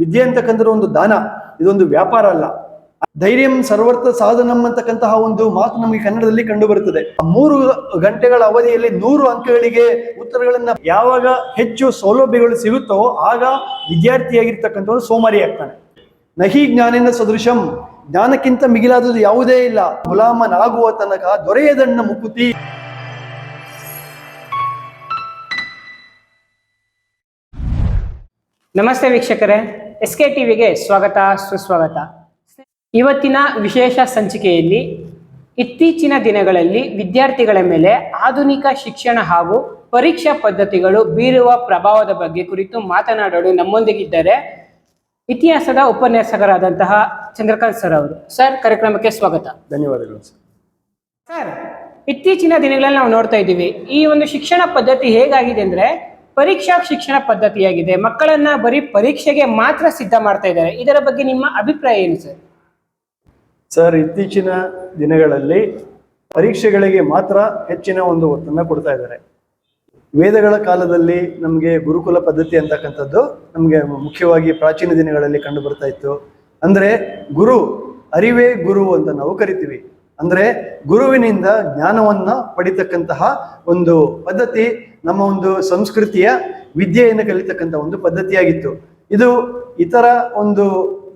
ವಿದ್ಯೆ ಅಂತಕ್ಕಂಥ ಒಂದು ದಾನ, ಇದೊಂದು ವ್ಯಾಪಾರ ಅಲ್ಲ. ಧೈರ್ಯಂ ಸರ್ವರ್ಥ ಸಾಧನಂ ಅಂತಕ್ಕಂತಹ ಒಂದು ಮಾತು ನಮಗೆ ಕನ್ನಡದಲ್ಲಿ ಕಂಡು ಬರುತ್ತದೆ ಮೂರು ಗಂಟೆಗಳ ಅವಧಿಯಲ್ಲಿ ನೂರು ಅಂಕಗಳಿಗೆ ಉತ್ತರಗಳನ್ನ ಯಾವಾಗ ಹೆಚ್ಚು ಸೌಲಭ್ಯಗಳು ಸಿಗುತ್ತೋ ಆಗ ವಿದ್ಯಾರ್ಥಿಯಾಗಿರ್ತಕ್ಕಂಥವ್ರು ಸೋಮಾರಿ ಆಗ್ತಾನೆ. ನಹಿ ಜ್ಞಾನಿನ ಸದೃಶಂ, ಜ್ಞಾನಕ್ಕಿಂತ ಮಿಗಿಲಾದದ್ದು ಯಾವುದೇ ಇಲ್ಲ. ಗುಲಾಮನಾಗುವ ತನಕ ದೊರೆಯದಣ್ಣ ಮುಕುತಿ. ನಮಸ್ತೆ ವೀಕ್ಷಕರೇ. ಎಸ್ ಕೆ ಟಿವಿಗೆ ಸ್ವಾಗತ ಸುಸ್ವಾಗತ. ಇವತ್ತಿನ ವಿಶೇಷ ಸಂಚಿಕೆಯಲ್ಲಿ ಇತ್ತೀಚಿನ ದಿನಗಳಲ್ಲಿ ವಿದ್ಯಾರ್ಥಿಗಳ ಮೇಲೆ ಆಧುನಿಕ ಶಿಕ್ಷಣ ಹಾಗೂ ಪರೀಕ್ಷಾ ಪದ್ಧತಿಗಳು ಬೀರುವ ಪ್ರಭಾವದ ಬಗ್ಗೆ ಕುರಿತು ಮಾತನಾಡಲು ನಮ್ಮೊಂದಿಗಿದ್ದರೆ ಇತಿಹಾಸದ ಉಪನ್ಯಾಸಕರಾದಂತಹ ಚಂದ್ರಕಾಂತ್ ಸರ್ ಅವರು. ಸರ್ ಕಾರ್ಯಕ್ರಮಕ್ಕೆ ಸ್ವಾಗತ. ಧನ್ಯವಾದಗಳು ಸರ್. ಸರ್ ಇತ್ತೀಚಿನ ದಿನಗಳಲ್ಲಿ ನಾವು ನೋಡ್ತಾ ಇದ್ದೀವಿ ಈ ಒಂದು ಶಿಕ್ಷಣ ಪದ್ಧತಿ ಹೇಗಾಗಿದೆ ಅಂದ್ರೆ ಪರೀಕ್ಷಾ ಶಿಕ್ಷಣ ಪದ್ಧತಿಯಾಗಿದೆ. ಮಕ್ಕಳನ್ನ ಬರೀ ಪರೀಕ್ಷೆಗೆ ಮಾತ್ರ ಸಿದ್ಧ ಮಾಡ್ತಾ ಇದ್ದಾರೆ. ಇದರ ಬಗ್ಗೆ ನಿಮ್ಮ ಅಭಿಪ್ರಾಯ ಏನು ಸರ್? ಸರ್, ಇತ್ತೀಚಿನ ದಿನಗಳಲ್ಲಿ ಪರೀಕ್ಷೆಗಳಿಗೆ ಮಾತ್ರ ಹೆಚ್ಚಿನ ಒಂದು ಒತ್ತನ್ನು ಕೊಡ್ತಾ ಇದ್ದಾರೆ. ವೇದಗಳ ಕಾಲದಲ್ಲಿ ನಮಗೆ ಗುರುಕುಲ ಪದ್ಧತಿ ಅಂತಕ್ಕಂಥದ್ದು ನಮಗೆ ಮುಖ್ಯವಾಗಿ ಪ್ರಾಚೀನ ದಿನಗಳಲ್ಲಿ ಕಂಡು ಬರ್ತಾ ಇತ್ತು. ಅಂದ್ರೆ ಗುರು, ಅರಿವೇ ಗುರು ಅಂತ ನಾವು ಕರಿತೀವಿ. ಅಂದ್ರೆ ಗುರುವಿನಿಂದ ಜ್ಞಾನವನ್ನ ಪಡಿತಕ್ಕಂತಹ ಒಂದು ಪದ್ಧತಿ, ನಮ್ಮ ಒಂದು ಸಂಸ್ಕೃತಿಯ ವಿದ್ಯೆಯನ್ನು ಕಲಿತಕ್ಕಂಥ ಒಂದು ಪದ್ಧತಿಯಾಗಿತ್ತು. ಇದು ಇತರ ಒಂದು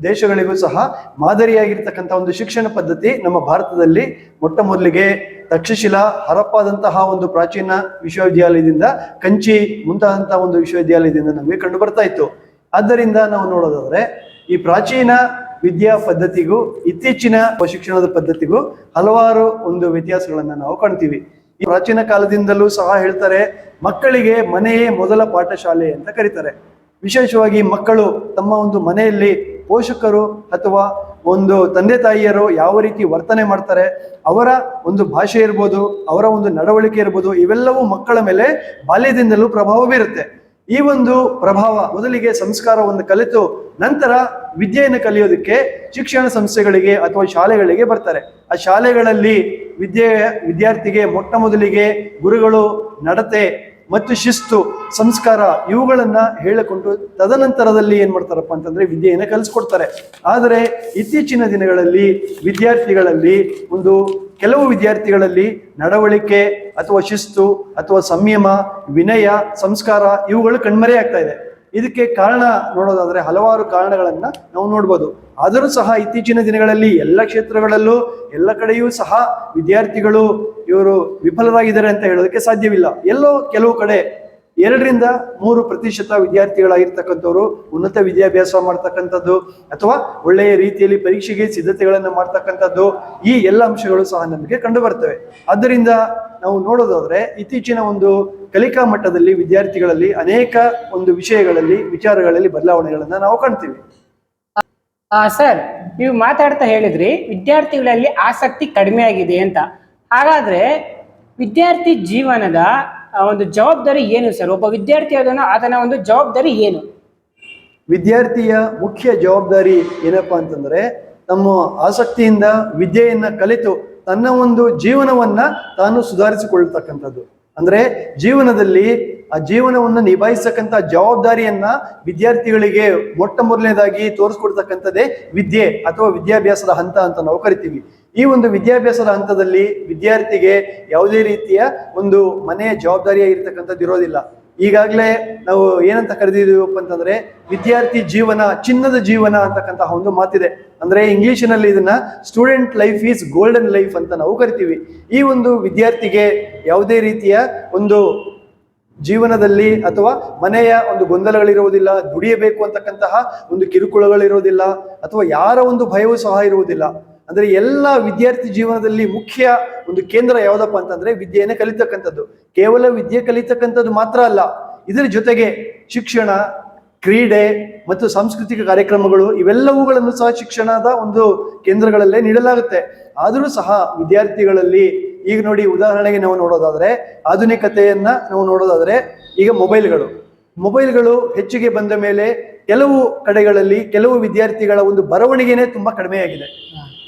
ದೇಶಗಳಿಗೂ ಸಹ ಮಾದರಿಯಾಗಿರ್ತಕ್ಕಂಥ ಒಂದು ಶಿಕ್ಷಣ ಪದ್ಧತಿ ನಮ್ಮ ಭಾರತದಲ್ಲಿ ಮೊಟ್ಟ ಮೊದಲಿಗೆ ತಕ್ಷಶಿಲಾ ಹರಪ್ಪಾದಂತಹ ಒಂದು ಪ್ರಾಚೀನ ವಿಶ್ವವಿದ್ಯಾಲಯದಿಂದ ಕಂಚಿ ಮುಂತಾದಂತಹ ಒಂದು ವಿಶ್ವವಿದ್ಯಾಲಯದಿಂದ ನಮಗೆ ಕಂಡು ಬರ್ತಾ ಇತ್ತು. ಆದ್ದರಿಂದ ನಾವು ನೋಡೋದಾದ್ರೆ ಈ ಪ್ರಾಚೀನ ವಿದ್ಯಾ ಪದ್ಧತಿಗೂ, ಇತ್ತೀಚಿನ ಶಿಕ್ಷಣದ ಪದ್ಧತಿಗೂ ಹಲವಾರು ಒಂದು ವ್ಯತ್ಯಾಸಗಳನ್ನ ನಾವು ಕಾಣ್ತೀವಿ. ಪ್ರಾಚೀನ ಕಾಲದಿಂದಲೂ ಸಹ ಹೇಳ್ತಾರೆ, ಮಕ್ಕಳಿಗೆ ಮನೆಯೇ ಮೊದಲ ಪಾಠಶಾಲೆ ಅಂತ ಕರೀತಾರೆ. ವಿಶೇಷವಾಗಿ ಮಕ್ಕಳು ತಮ್ಮ ಒಂದು ಮನೆಯಲ್ಲಿ ಪೋಷಕರು ಅಥವಾ ಒಂದು ತಂದೆ ತಾಯಿಯರು ಯಾವ ರೀತಿ ವರ್ತನೆ ಮಾಡ್ತಾರೆ, ಅವರ ಒಂದು ಭಾಷೆ ಇರ್ಬೋದು, ಅವರ ಒಂದು ನಡವಳಿಕೆ ಇರ್ಬೋದು, ಇವೆಲ್ಲವೂ ಮಕ್ಕಳ ಮೇಲೆ ಬಾಲ್ಯದಿಂದಲೂ ಪ್ರಭಾವ ಬೀರುತ್ತೆ. ಈ ಒಂದು ಪ್ರಭಾವ ಮೊದಲಿಗೆ ಸಂಸ್ಕಾರವನ್ನು ಕಲಿತು ನಂತರ ವಿದ್ಯೆಯನ್ನು ಕಲಿಯೋದಕ್ಕೆ ಶಿಕ್ಷಣ ಸಂಸ್ಥೆಗಳಿಗೆ ಅಥವಾ ಶಾಲೆಗಳಿಗೆ ಬರ್ತಾರೆ. ಆ ಶಾಲೆಗಳಲ್ಲಿ ವಿದ್ಯೆ, ವಿದ್ಯಾರ್ಥಿಗೆ ಮೊಟ್ಟ ಮೊದಲಿಗೆ ಗುರುಗಳು, ನಡತೆ ಮತ್ತು ಶಿಸ್ತು, ಸಂಸ್ಕಾರ ಇವುಗಳನ್ನ ಹೇಳಿಕೊಂಡು ತದನಂತರದಲ್ಲಿ ಏನ್ ಮಾಡ್ತಾರಪ್ಪ ಅಂತಂದ್ರೆ ವಿದ್ಯೆಯನ್ನು ಕಲಿಸ್ಕೊಡ್ತಾರೆ. ಆದರೆ ಇತ್ತೀಚಿನ ದಿನಗಳಲ್ಲಿ ವಿದ್ಯಾರ್ಥಿಗಳಲ್ಲಿ ಒಂದು ಕೆಲವು ವಿದ್ಯಾರ್ಥಿಗಳಲ್ಲಿ ನಡವಳಿಕೆ ಅಥವಾ ಶಿಸ್ತು ಅಥವಾ ಸಂಯಮ, ವಿನಯ, ಸಂಸ್ಕಾರ ಇವುಗಳು ಕಣ್ಮರೆಯಾಗ್ತಾ ಇದೆ. ಇದಕ್ಕೆ ಕಾರಣ ನೋಡೋದಾದ್ರೆ ಹಲವಾರು ಕಾರಣಗಳನ್ನ ನಾವು ನೋಡ್ಬೋದು. ಆದರೂ ಸಹ ಇತ್ತೀಚಿನ ದಿನಗಳಲ್ಲಿ ಎಲ್ಲ ಕ್ಷೇತ್ರಗಳಲ್ಲೂ ಎಲ್ಲ ಕಡೆಯೂ ಸಹ ವಿದ್ಯಾರ್ಥಿಗಳು ಇವರು ವಿಫಲರಾಗಿದ್ದಾರೆ ಅಂತ ಹೇಳೋದಕ್ಕೆ ಸಾಧ್ಯವಿಲ್ಲ. ಎಲ್ಲೋ ಕೆಲವು ಕಡೆ ಎರಡರಿಂದ ಮೂರು ಪ್ರತಿಶತ ವಿದ್ಯಾರ್ಥಿಗಳಾಗಿರ್ತಕ್ಕಂಥವ್ರು ಉನ್ನತ ವಿದ್ಯಾಭ್ಯಾಸ ಮಾಡ್ತಕ್ಕಂಥದ್ದು ಅಥವಾ ಒಳ್ಳೆಯ ರೀತಿಯಲ್ಲಿ ಪರೀಕ್ಷೆಗೆ ಸಿದ್ಧತೆಗಳನ್ನು ಮಾಡ್ತಕ್ಕಂಥದ್ದು, ಈ ಎಲ್ಲ ಅಂಶಗಳು ಸಹ ನಮಗೆ ಕಂಡು ಬರ್ತವೆ ಆದ್ದರಿಂದ ನಾವು ನೋಡೋದಾದ್ರೆ ಇತ್ತೀಚಿನ ಒಂದು ಕಲಿಕಾ ಮಟ್ಟದಲ್ಲಿ ವಿದ್ಯಾರ್ಥಿಗಳಲ್ಲಿ ಅನೇಕ ಒಂದು ವಿಷಯಗಳಲ್ಲಿ, ವಿಚಾರಗಳಲ್ಲಿ ಬದಲಾವಣೆಗಳನ್ನ ನಾವು ಕಾಣ್ತೀವಿ. ಸರ್, ನೀವು ಮಾತಾಡ್ತಾ ಹೇಳಿದ್ರಿ ವಿದ್ಯಾರ್ಥಿಗಳಲ್ಲಿ ಆಸಕ್ತಿ ಕಡಿಮೆ ಆಗಿದೆ ಅಂತ. ಹಾಗಾದ್ರೆ ವಿದ್ಯಾರ್ಥಿ ಜೀವನದ ಒಂದು ಜವಾಬ್ದಾರಿ ಏನು ಸರ್? ಒಬ್ಬ ವಿದ್ಯಾರ್ಥಿ ಅದನ್ನ ಆತನ ಒಂದು ಜವಾಬ್ದಾರಿ ಏನು? ವಿದ್ಯಾರ್ಥಿಯ ಮುಖ್ಯ ಜವಾಬ್ದಾರಿ ಏನಪ್ಪಾ ಅಂತಂದ್ರೆ, ತಮ್ಮ ಆಸಕ್ತಿಯಿಂದ ವಿದ್ಯೆಯನ್ನ ಕಲಿತು ತನ್ನ ಒಂದು ಜೀವನವನ್ನ ತಾನು ಸುಧಾರಿಸಿಕೊಳ್ಳತಕ್ಕಂಥದ್ದು. ಅಂದ್ರೆ ಜೀವನದಲ್ಲಿ ಆ ಜೀವನವನ್ನು ನಿಭಾಯಿಸತಕ್ಕಂಥ ಜವಾಬ್ದಾರಿಯನ್ನ ವಿದ್ಯಾರ್ಥಿಗಳಿಗೆ ಮೊಟ್ಟ ಮೊದಲನೇದಾಗಿ ತೋರಿಸ್ಕೊಡ್ತಕ್ಕಂಥದ್ದೇ ವಿದ್ಯೆ ಅಥವಾ ವಿದ್ಯಾಭ್ಯಾಸದ ಹಂತ ಅಂತ ನಾವು ಕರಿತೀವಿ. ಈ ಒಂದು ವಿದ್ಯಾಭ್ಯಾಸದ ಹಂತದಲ್ಲಿ ವಿದ್ಯಾರ್ಥಿಗೆ ಯಾವುದೇ ರೀತಿಯ ಒಂದು ಮನೆಯ ಜವಾಬ್ದಾರಿಯಾಗಿರ್ತಕ್ಕಂಥದ್ದು ಇರೋದಿಲ್ಲ. ಈಗಾಗಲೇ ನಾವು ಏನಂತ ಕರೆದಿದ್ದೀವಪ್ಪ ಅಂತಂದ್ರೆ ವಿದ್ಯಾರ್ಥಿ ಜೀವನ, ಚಿನ್ನದ ಜೀವನ ಅಂತಕ್ಕಂತಹ ಒಂದು ಮಾತಿದೆ. ಅಂದ್ರೆ ಇಂಗ್ಲಿಷಿನಲ್ಲಿ ಇದನ್ನ student life is golden life ಅಂತ ನಾವು ಕರಿತೀವಿ. ಈ ಒಂದು ವಿದ್ಯಾರ್ಥಿಗೆ ಯಾವುದೇ ರೀತಿಯ ಒಂದು ಜೀವನದಲ್ಲಿ ಅಥವಾ ಮನೆಯ ಒಂದು ಗೊಂದಲಗಳಿರುವುದಿಲ್ಲ, ದುಡಿಯಬೇಕು ಅಂತಕ್ಕಂತಹ ಒಂದು ಕಿರುಕುಳಗಳಿರುವುದಿಲ್ಲ, ಅಥವಾ ಯಾರ ಒಂದು ಭಯವೂ ಸಹ ಇರುವುದಿಲ್ಲ. ಅಂದ್ರೆ ಎಲ್ಲ ವಿದ್ಯಾರ್ಥಿ ಜೀವನದಲ್ಲಿ ಮುಖ್ಯ ಒಂದು ಕೇಂದ್ರ ಯಾವ್ದಪ್ಪ ಅಂತಂದ್ರೆ ವಿದ್ಯೆಯನ್ನು ಕಲಿತಕ್ಕಂಥದ್ದು. ಕೇವಲ ವಿದ್ಯೆ ಕಲಿತಕ್ಕಂಥದ್ದು ಮಾತ್ರ ಅಲ್ಲ, ಇದರ ಜೊತೆಗೆ ಶಿಕ್ಷಣ, ಕ್ರೀಡೆ ಮತ್ತು ಸಾಂಸ್ಕೃತಿಕ ಕಾರ್ಯಕ್ರಮಗಳು ಇವೆಲ್ಲವುಗಳನ್ನು ಸಹ ಶಿಕ್ಷಣದ ಒಂದು ಕೇಂದ್ರಗಳಲ್ಲೇ ನೀಡಲಾಗುತ್ತೆ. ಆದರೂ ಸಹ ವಿದ್ಯಾರ್ಥಿಗಳಲ್ಲಿ ಈಗ ನೋಡಿ ಉದಾಹರಣೆಗೆ ನಾವು ನೋಡೋದಾದ್ರೆ, ಆಧುನಿಕತೆಯನ್ನ ನಾವು ನೋಡೋದಾದ್ರೆ ಈಗ ಮೊಬೈಲ್ಗಳು. ಮೊಬೈಲ್ಗಳು ಹೆಚ್ಚಿಗೆ ಬಂದ ಮೇಲೆ ಕೆಲವು ಕಡೆಗಳಲ್ಲಿ ಕೆಲವು ವಿದ್ಯಾರ್ಥಿಗಳ ಒಂದು ಬರವಣಿಗೆನೇ ತುಂಬಾ ಕಡಿಮೆಯಾಗಿದೆ.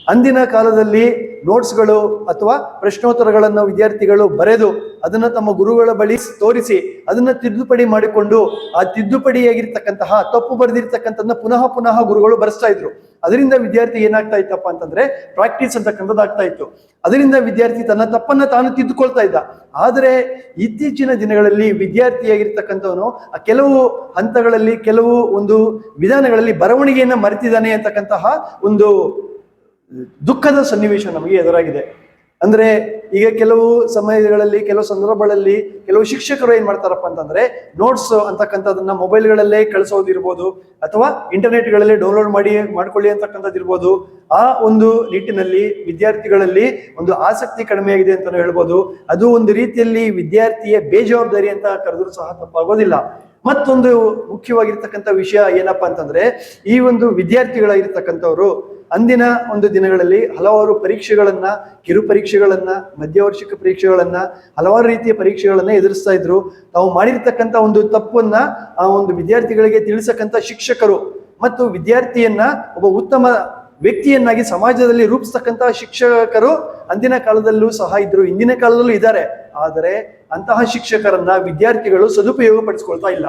ಅಂದಿನ ಕಾಲದಲ್ಲಿ ನೋಟ್ಸ್ಗಳು ಅಥವಾ ಪ್ರಶ್ನೋತ್ತರಗಳನ್ನು ವಿದ್ಯಾರ್ಥಿಗಳು ಬರೆದು ಅದನ್ನು ತಮ್ಮ ಗುರುಗಳ ಬಳಿ ತೋರಿಸಿ ಅದನ್ನು ತಿದ್ದುಪಡಿ ಮಾಡಿಕೊಂಡು ಆ ತಿದ್ದುಪಡಿಯಾಗಿರ್ತಕ್ಕಂತಹ ತಪ್ಪು ಬರೆದಿರ್ತಕ್ಕಂಥದ್ದನ್ನ ಪುನಃ ಪುನಃ ಗುರುಗಳು ಬರೆಸ್ತಾ ಇದ್ರು. ಅದರಿಂದ ವಿದ್ಯಾರ್ಥಿ ಏನಾಗ್ತಾ ಇತ್ತಪ್ಪ ಅಂತಂದ್ರೆ ಪ್ರಾಕ್ಟೀಸ್ ಅಂತಕ್ಕಂಥದ್ದಾಗ್ತಾ ಇತ್ತು. ಅದರಿಂದ ವಿದ್ಯಾರ್ಥಿ ತನ್ನ ತಪ್ಪನ್ನ ತಾನು ತಿದ್ದುಕೊಳ್ತಾ ಇದ್ದ. ಆದರೆ ಇತ್ತೀಚಿನ ದಿನಗಳಲ್ಲಿ ವಿದ್ಯಾರ್ಥಿಯಾಗಿರ್ತಕ್ಕಂಥವನು ಆ ಕೆಲವು ಹಂತಗಳಲ್ಲಿ ಕೆಲವು ಒಂದು ವಿಧಾನಗಳಲ್ಲಿ ಬರವಣಿಗೆಯನ್ನ ಮರೆತಿದ್ದಾನೆ ಅಂತಕ್ಕಂತಹ ಒಂದು ದುಃಖದ ಸನ್ನಿವೇಶ ನಮಗೆ ಎದುರಾಗಿದೆ. ಅಂದ್ರೆ ಈಗ ಕೆಲವು ಸಮಯಗಳಲ್ಲಿ, ಕೆಲವು ಸಂದರ್ಭಗಳಲ್ಲಿ ಕೆಲವು ಶಿಕ್ಷಕರು ಏನ್ ಮಾಡ್ತಾರಪ್ಪ ಅಂತಂದ್ರೆ ನೋಟ್ಸ್ ಅಂತಕ್ಕಂಥದ್ದನ್ನ ಮೊಬೈಲ್ಗಳಲ್ಲೇ ಕಳಿಸೋದಿರ್ಬೋದು, ಅಥವಾ ಇಂಟರ್ನೆಟ್ಗಳಲ್ಲೇ ಡೌನ್ಲೋಡ್ ಮಾಡಿ ಮಾಡ್ಕೊಳ್ಳಿ ಅಂತಕ್ಕಂಥದ್ದು ಇರ್ಬೋದು. ಆ ಒಂದು ನಿಟ್ಟಿನಲ್ಲಿ ವಿದ್ಯಾರ್ಥಿಗಳಲ್ಲಿ ಒಂದು ಆಸಕ್ತಿ ಕಡಿಮೆಯಾಗಿದೆ ಅಂತ ಹೇಳ್ಬೋದು. ಅದು ಒಂದು ರೀತಿಯಲ್ಲಿ ವಿದ್ಯಾರ್ಥಿಯ ಬೇಜವಾಬ್ದಾರಿ ಅಂತ ಕರೆದ್ರೂ ಸಹ ತಪ್ಪಾಗೋದಿಲ್ಲ. ಮತ್ತೊಂದು ಮುಖ್ಯವಾಗಿರ್ತಕ್ಕಂಥ ವಿಷಯ ಏನಪ್ಪಾ ಅಂತಂದ್ರೆ, ಈ ಒಂದು ವಿದ್ಯಾರ್ಥಿಗಳಾಗಿರ್ತಕ್ಕಂಥವ್ರು ಅಂದಿನ ಒಂದು ದಿನಗಳಲ್ಲಿ ಹಲವಾರು ಪರೀಕ್ಷೆಗಳನ್ನ, ಕಿರು ಪರೀಕ್ಷೆಗಳನ್ನ, ಮಧ್ಯವರ್ಷಿಕ ಪರೀಕ್ಷೆಗಳನ್ನ, ಹಲವಾರು ರೀತಿಯ ಪರೀಕ್ಷೆಗಳನ್ನ ಎದುರಿಸ್ತಾ ಇದ್ರು. ತಾವು ಮಾಡಿರ್ತಕ್ಕಂಥ ಒಂದು ತಪ್ಪನ್ನ ಆ ಒಂದು ವಿದ್ಯಾರ್ಥಿಗಳಿಗೆ ತಿಳಿಸಕ್ಕಂಥ ಶಿಕ್ಷಕರು ಮತ್ತು ವಿದ್ಯಾರ್ಥಿಯನ್ನ ಒಬ್ಬ ಉತ್ತಮ ವ್ಯಕ್ತಿಯನ್ನಾಗಿ ಸಮಾಜದಲ್ಲಿ ರೂಪಿಸ್ತಕ್ಕಂತಹ ಶಿಕ್ಷಕರು ಅಂದಿನ ಕಾಲದಲ್ಲೂ ಸಹ ಇದ್ರು ಇಂದಿನ ಕಾಲದಲ್ಲೂ ಇದ್ದಾರೆ. ಆದರೆ ಅಂತಹ ಶಿಕ್ಷಕರನ್ನ ವಿದ್ಯಾರ್ಥಿಗಳು ಸದುಪಯೋಗ ಪಡಿಸ್ಕೊಳ್ತಾ ಇಲ್ಲ.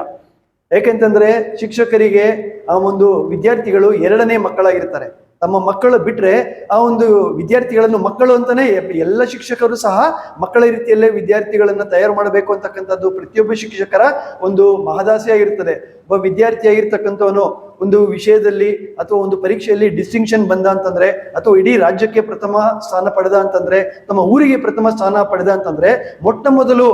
ಯಾಕೆಂತಂದ್ರೆ ಶಿಕ್ಷಕರಿಗೆ ಆ ಒಂದು ವಿದ್ಯಾರ್ಥಿಗಳು ಎರಡನೇ ಮಕ್ಕಳಾಗಿರ್ತಾರೆ. ತಮ್ಮ ಮಕ್ಕಳು ಬಿಟ್ರೆ ಆ ಒಂದು ವಿದ್ಯಾರ್ಥಿಗಳನ್ನು ಮಕ್ಕಳು ಅಂತಾನೆ ಎಲ್ಲ ಶಿಕ್ಷಕರು ಸಹ ಮಕ್ಕಳ ರೀತಿಯಲ್ಲೇ ವಿದ್ಯಾರ್ಥಿಗಳನ್ನ ತಯಾರು ಮಾಡಬೇಕು ಅಂತಕ್ಕಂಥದ್ದು ಪ್ರತಿಯೊಬ್ಬ ಶಿಕ್ಷಕರ ಒಂದು ಮಹದಾಸೆಯಾಗಿರ್ತದೆ ಒಬ್ಬ ವಿದ್ಯಾರ್ಥಿ ಆಗಿರ್ತಕ್ಕಂಥವನು ಒಂದು ವಿಷಯದಲ್ಲಿ ಅಥವಾ ಒಂದು ಪರೀಕ್ಷೆಯಲ್ಲಿ ಡಿಸ್ಟಿಂಕ್ಷನ್ ಬಂದ ಅಂತಂದ್ರೆ ಅಥವಾ ಇಡೀ ರಾಜ್ಯಕ್ಕೆ ಪ್ರಥಮ ಸ್ಥಾನ ಪಡೆದ ಅಂತಂದ್ರೆ, ತಮ್ಮ ಊರಿಗೆ ಪ್ರಥಮ ಸ್ಥಾನ ಪಡೆದ ಅಂತಂದ್ರೆ ಮೊಟ್ಟ ಮೊದಲು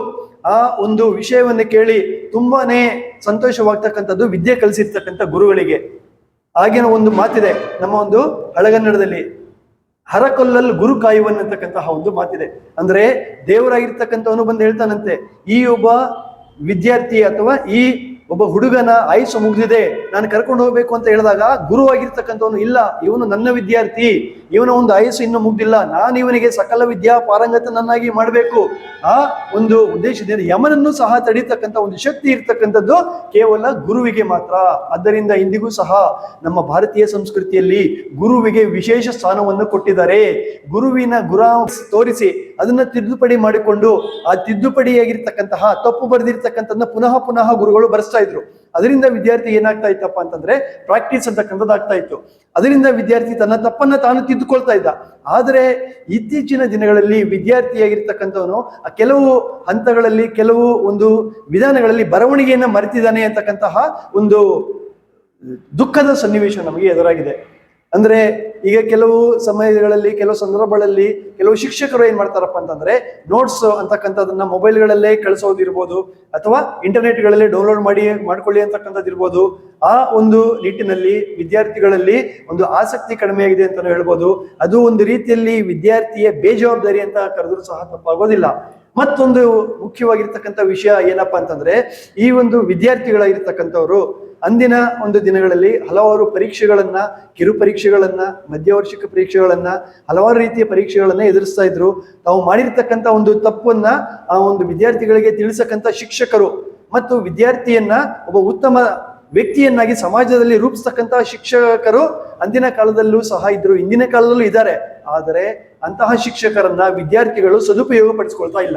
ಆ ಒಂದು ವಿಷಯವನ್ನ ಕೇಳಿ ತುಂಬಾನೇ ಸಂತೋಷವಾಗ್ತಕ್ಕಂಥದ್ದು ವಿದ್ಯೆ ಕಲಿಸಿರ್ತಕ್ಕಂಥ ಗುರುಗಳಿಗೆ. ಆಗಿನ ಒಂದು ಮಾತಿದೆ, ನಮ್ಮ ಒಂದು ಹಳಗನ್ನಡದಲ್ಲಿ ಹರಕೊಲ್ಲಲ್ ಗುರು ಕಾಯುವನ್ನತಕ್ಕಂತಹ ಒಂದು ಮಾತಿದೆ. ಅಂದ್ರೆ ದೇವರಾಗಿರ್ತಕ್ಕಂಥವನು ಬಂದು ಹೇಳ್ತಾನಂತೆ, ಈ ಒಬ್ಬ ವಿದ್ಯಾರ್ಥಿ ಅಥವಾ ಈ ಒಬ್ಬ ಹುಡುಗನ ಆಯಸ್ಸು ಮುಗಿದಿದೆ, ನಾನು ಕರ್ಕೊಂಡು ಹೋಗ್ಬೇಕು ಅಂತ ಹೇಳಿದಾಗ ಗುರು ಆಗಿರ್ತಕ್ಕಂಥವನು ಇಲ್ಲ, ಇವನು ನನ್ನ ವಿದ್ಯಾರ್ಥಿ, ಇವನ ಒಂದು ಆಯುಸ್ಸು ಇನ್ನು ಮುಗ್ದಿಲ್ಲ, ನಾನು ಇವನಿಗೆ ಸಕಲ ವಿದ್ಯಾ ಪಾರಂಗತನನ್ನಾಗಿ ಮಾಡಬೇಕು. ಆ ಒಂದು ಉದ್ದೇಶದಿಂದ ಯಮನನ್ನು ಸಹ ತಡೀತಕ್ಕಂಥ ಒಂದು ಶಕ್ತಿ ಇರ್ತಕ್ಕಂಥದ್ದು ಕೇವಲ ಗುರುವಿಗೆ ಮಾತ್ರ. ಆದ್ದರಿಂದ ಇಂದಿಗೂ ಸಹ ನಮ್ಮ ಭಾರತೀಯ ಸಂಸ್ಕೃತಿಯಲ್ಲಿ ಗುರುವಿಗೆ ವಿಶೇಷ ಸ್ಥಾನವನ್ನು ಕೊಟ್ಟಿದ್ದಾರೆ. ಗುರುವಿನ ಗುರ ತೋರಿಸಿ ಅದನ್ನ ತಿದ್ದುಪಡಿ ಮಾಡಿಕೊಂಡು ಆ ತಿದ್ದುಪಡಿಯಾಗಿರ್ತಕ್ಕಂತಹ ತಪ್ಪು ಬರೆದಿರ್ತಕ್ಕಂಥದ್ದನ್ನ ಪುನಃ ಪುನಃ ಗುರುಗಳು ಬರೆಸ್ತಾ ಇದ್ರು. ಅದರಿಂದ ವಿದ್ಯಾರ್ಥಿ ಏನಾಗ್ತಾ ಇತ್ತಪ್ಪ ಅಂತಂದ್ರೆ ಪ್ರಾಕ್ಟೀಸ್ ಅಂತಕ್ಕಂಥದ್ದು ಆಗ್ತಾ ಇತ್ತು. ಅದರಿಂದ ವಿದ್ಯಾರ್ಥಿ ತನ್ನ ತಪ್ಪನ್ನ ತಾನು ತಿದ್ದುಕೊಳ್ತಾ ಇದ್ದ. ಆದರೆ ಇತ್ತೀಚಿನ ದಿನಗಳಲ್ಲಿ ವಿದ್ಯಾರ್ಥಿಯಾಗಿರ್ತಕ್ಕಂಥವನು ಕೆಲವು ಹಂತಗಳಲ್ಲಿ ಕೆಲವು ಒಂದು ವಿಧಾನಗಳಲ್ಲಿ ಬರವಣಿಗೆಯನ್ನ ಮರೆತಿದ್ದಾನೆ ಅಂತಕ್ಕಂತಹ ಒಂದು ದುಃಖದ ಸನ್ನಿವೇಶ ನಮಗೆ ಎದುರಾಗಿದೆ. ಅಂದ್ರೆ ಈಗ ಕೆಲವು ಸಮಯಗಳಲ್ಲಿ, ಕೆಲವು ಸಂದರ್ಭಗಳಲ್ಲಿ ಕೆಲವು ಶಿಕ್ಷಕರು ಏನ್ ಮಾಡ್ತಾರಪ್ಪ ಅಂತಂದ್ರೆ ನೋಟ್ಸ್ ಅಂತಕ್ಕಂಥದ್ದನ್ನ ಮೊಬೈಲ್ಗಳಲ್ಲೇ ಕಳಿಸೋದಿರ್ಬೋದು ಅಥವಾ ಇಂಟರ್ನೆಟ್ಗಳಲ್ಲಿ ಡೌನ್ಲೋಡ್ ಮಾಡಿ, ಮಾಡ್ಕೊಳ್ಳಿ ಅಂತಕ್ಕಂಥದ್ದು ಇರ್ಬೋದು. ಆ ಒಂದು ನಿಟ್ಟಿನಲ್ಲಿ ವಿದ್ಯಾರ್ಥಿಗಳಲ್ಲಿ ಒಂದು ಆಸಕ್ತಿ ಕಡಿಮೆ ಆಗಿದೆ ಅಂತ ಹೇಳ್ಬೋದು. ಅದು ಒಂದು ರೀತಿಯಲ್ಲಿ ವಿದ್ಯಾರ್ಥಿಯ ಬೇಜವಾಬ್ದಾರಿ ಅಂತ ಕರೆದ್ರೂ ಸಹ ತಪ್ಪಾಗೋದಿಲ್ಲ. ಮತ್ತೊಂದು ಮುಖ್ಯವಾಗಿರ್ತಕ್ಕಂಥ ವಿಷಯ ಏನಪ್ಪಾ ಅಂತಂದ್ರೆ, ಈ ಒಂದು ವಿದ್ಯಾರ್ಥಿಗಳಾಗಿರ್ತಕ್ಕಂಥವ್ರು ಅಂದಿನ ಒಂದು ದಿನಗಳಲ್ಲಿ ಹಲವಾರು ಪರೀಕ್ಷೆಗಳನ್ನ, ಕಿರು ಪರೀಕ್ಷೆಗಳನ್ನ, ಮಧ್ಯವರ್ಷಿಕ ಪರೀಕ್ಷೆಗಳನ್ನ, ಹಲವಾರು ರೀತಿಯ ಪರೀಕ್ಷೆಗಳನ್ನ ಎದುರಿಸ್ತಾ ಇದ್ರು. ತಾವು ಮಾಡಿರ್ತಕ್ಕಂಥ ಒಂದು ತಪ್ಪನ್ನ ಆ ಒಂದು ವಿದ್ಯಾರ್ಥಿಗಳಿಗೆ ತಿಳಿಸಕ್ಕಂಥ ಶಿಕ್ಷಕರು ಮತ್ತು ವಿದ್ಯಾರ್ಥಿಯನ್ನ ಒಬ್ಬ ಉತ್ತಮ ವ್ಯಕ್ತಿಯನ್ನಾಗಿ ಸಮಾಜದಲ್ಲಿ ರೂಪಿಸ್ತಕ್ಕಂತಹ ಶಿಕ್ಷಕರು ಅಂದಿನ ಕಾಲದಲ್ಲೂ ಸಹ ಇದ್ರು. ಇಂದಿನ ಕಾಲದಲ್ಲೂ ಇದ್ದಾರೆ. ಆದರೆ ಅಂತಹ ಶಿಕ್ಷಕರನ್ನ ವಿದ್ಯಾರ್ಥಿಗಳು ಸದುಪಯೋಗ ಪಡಿಸ್ಕೊಳ್ತಾ ಇಲ್ಲ.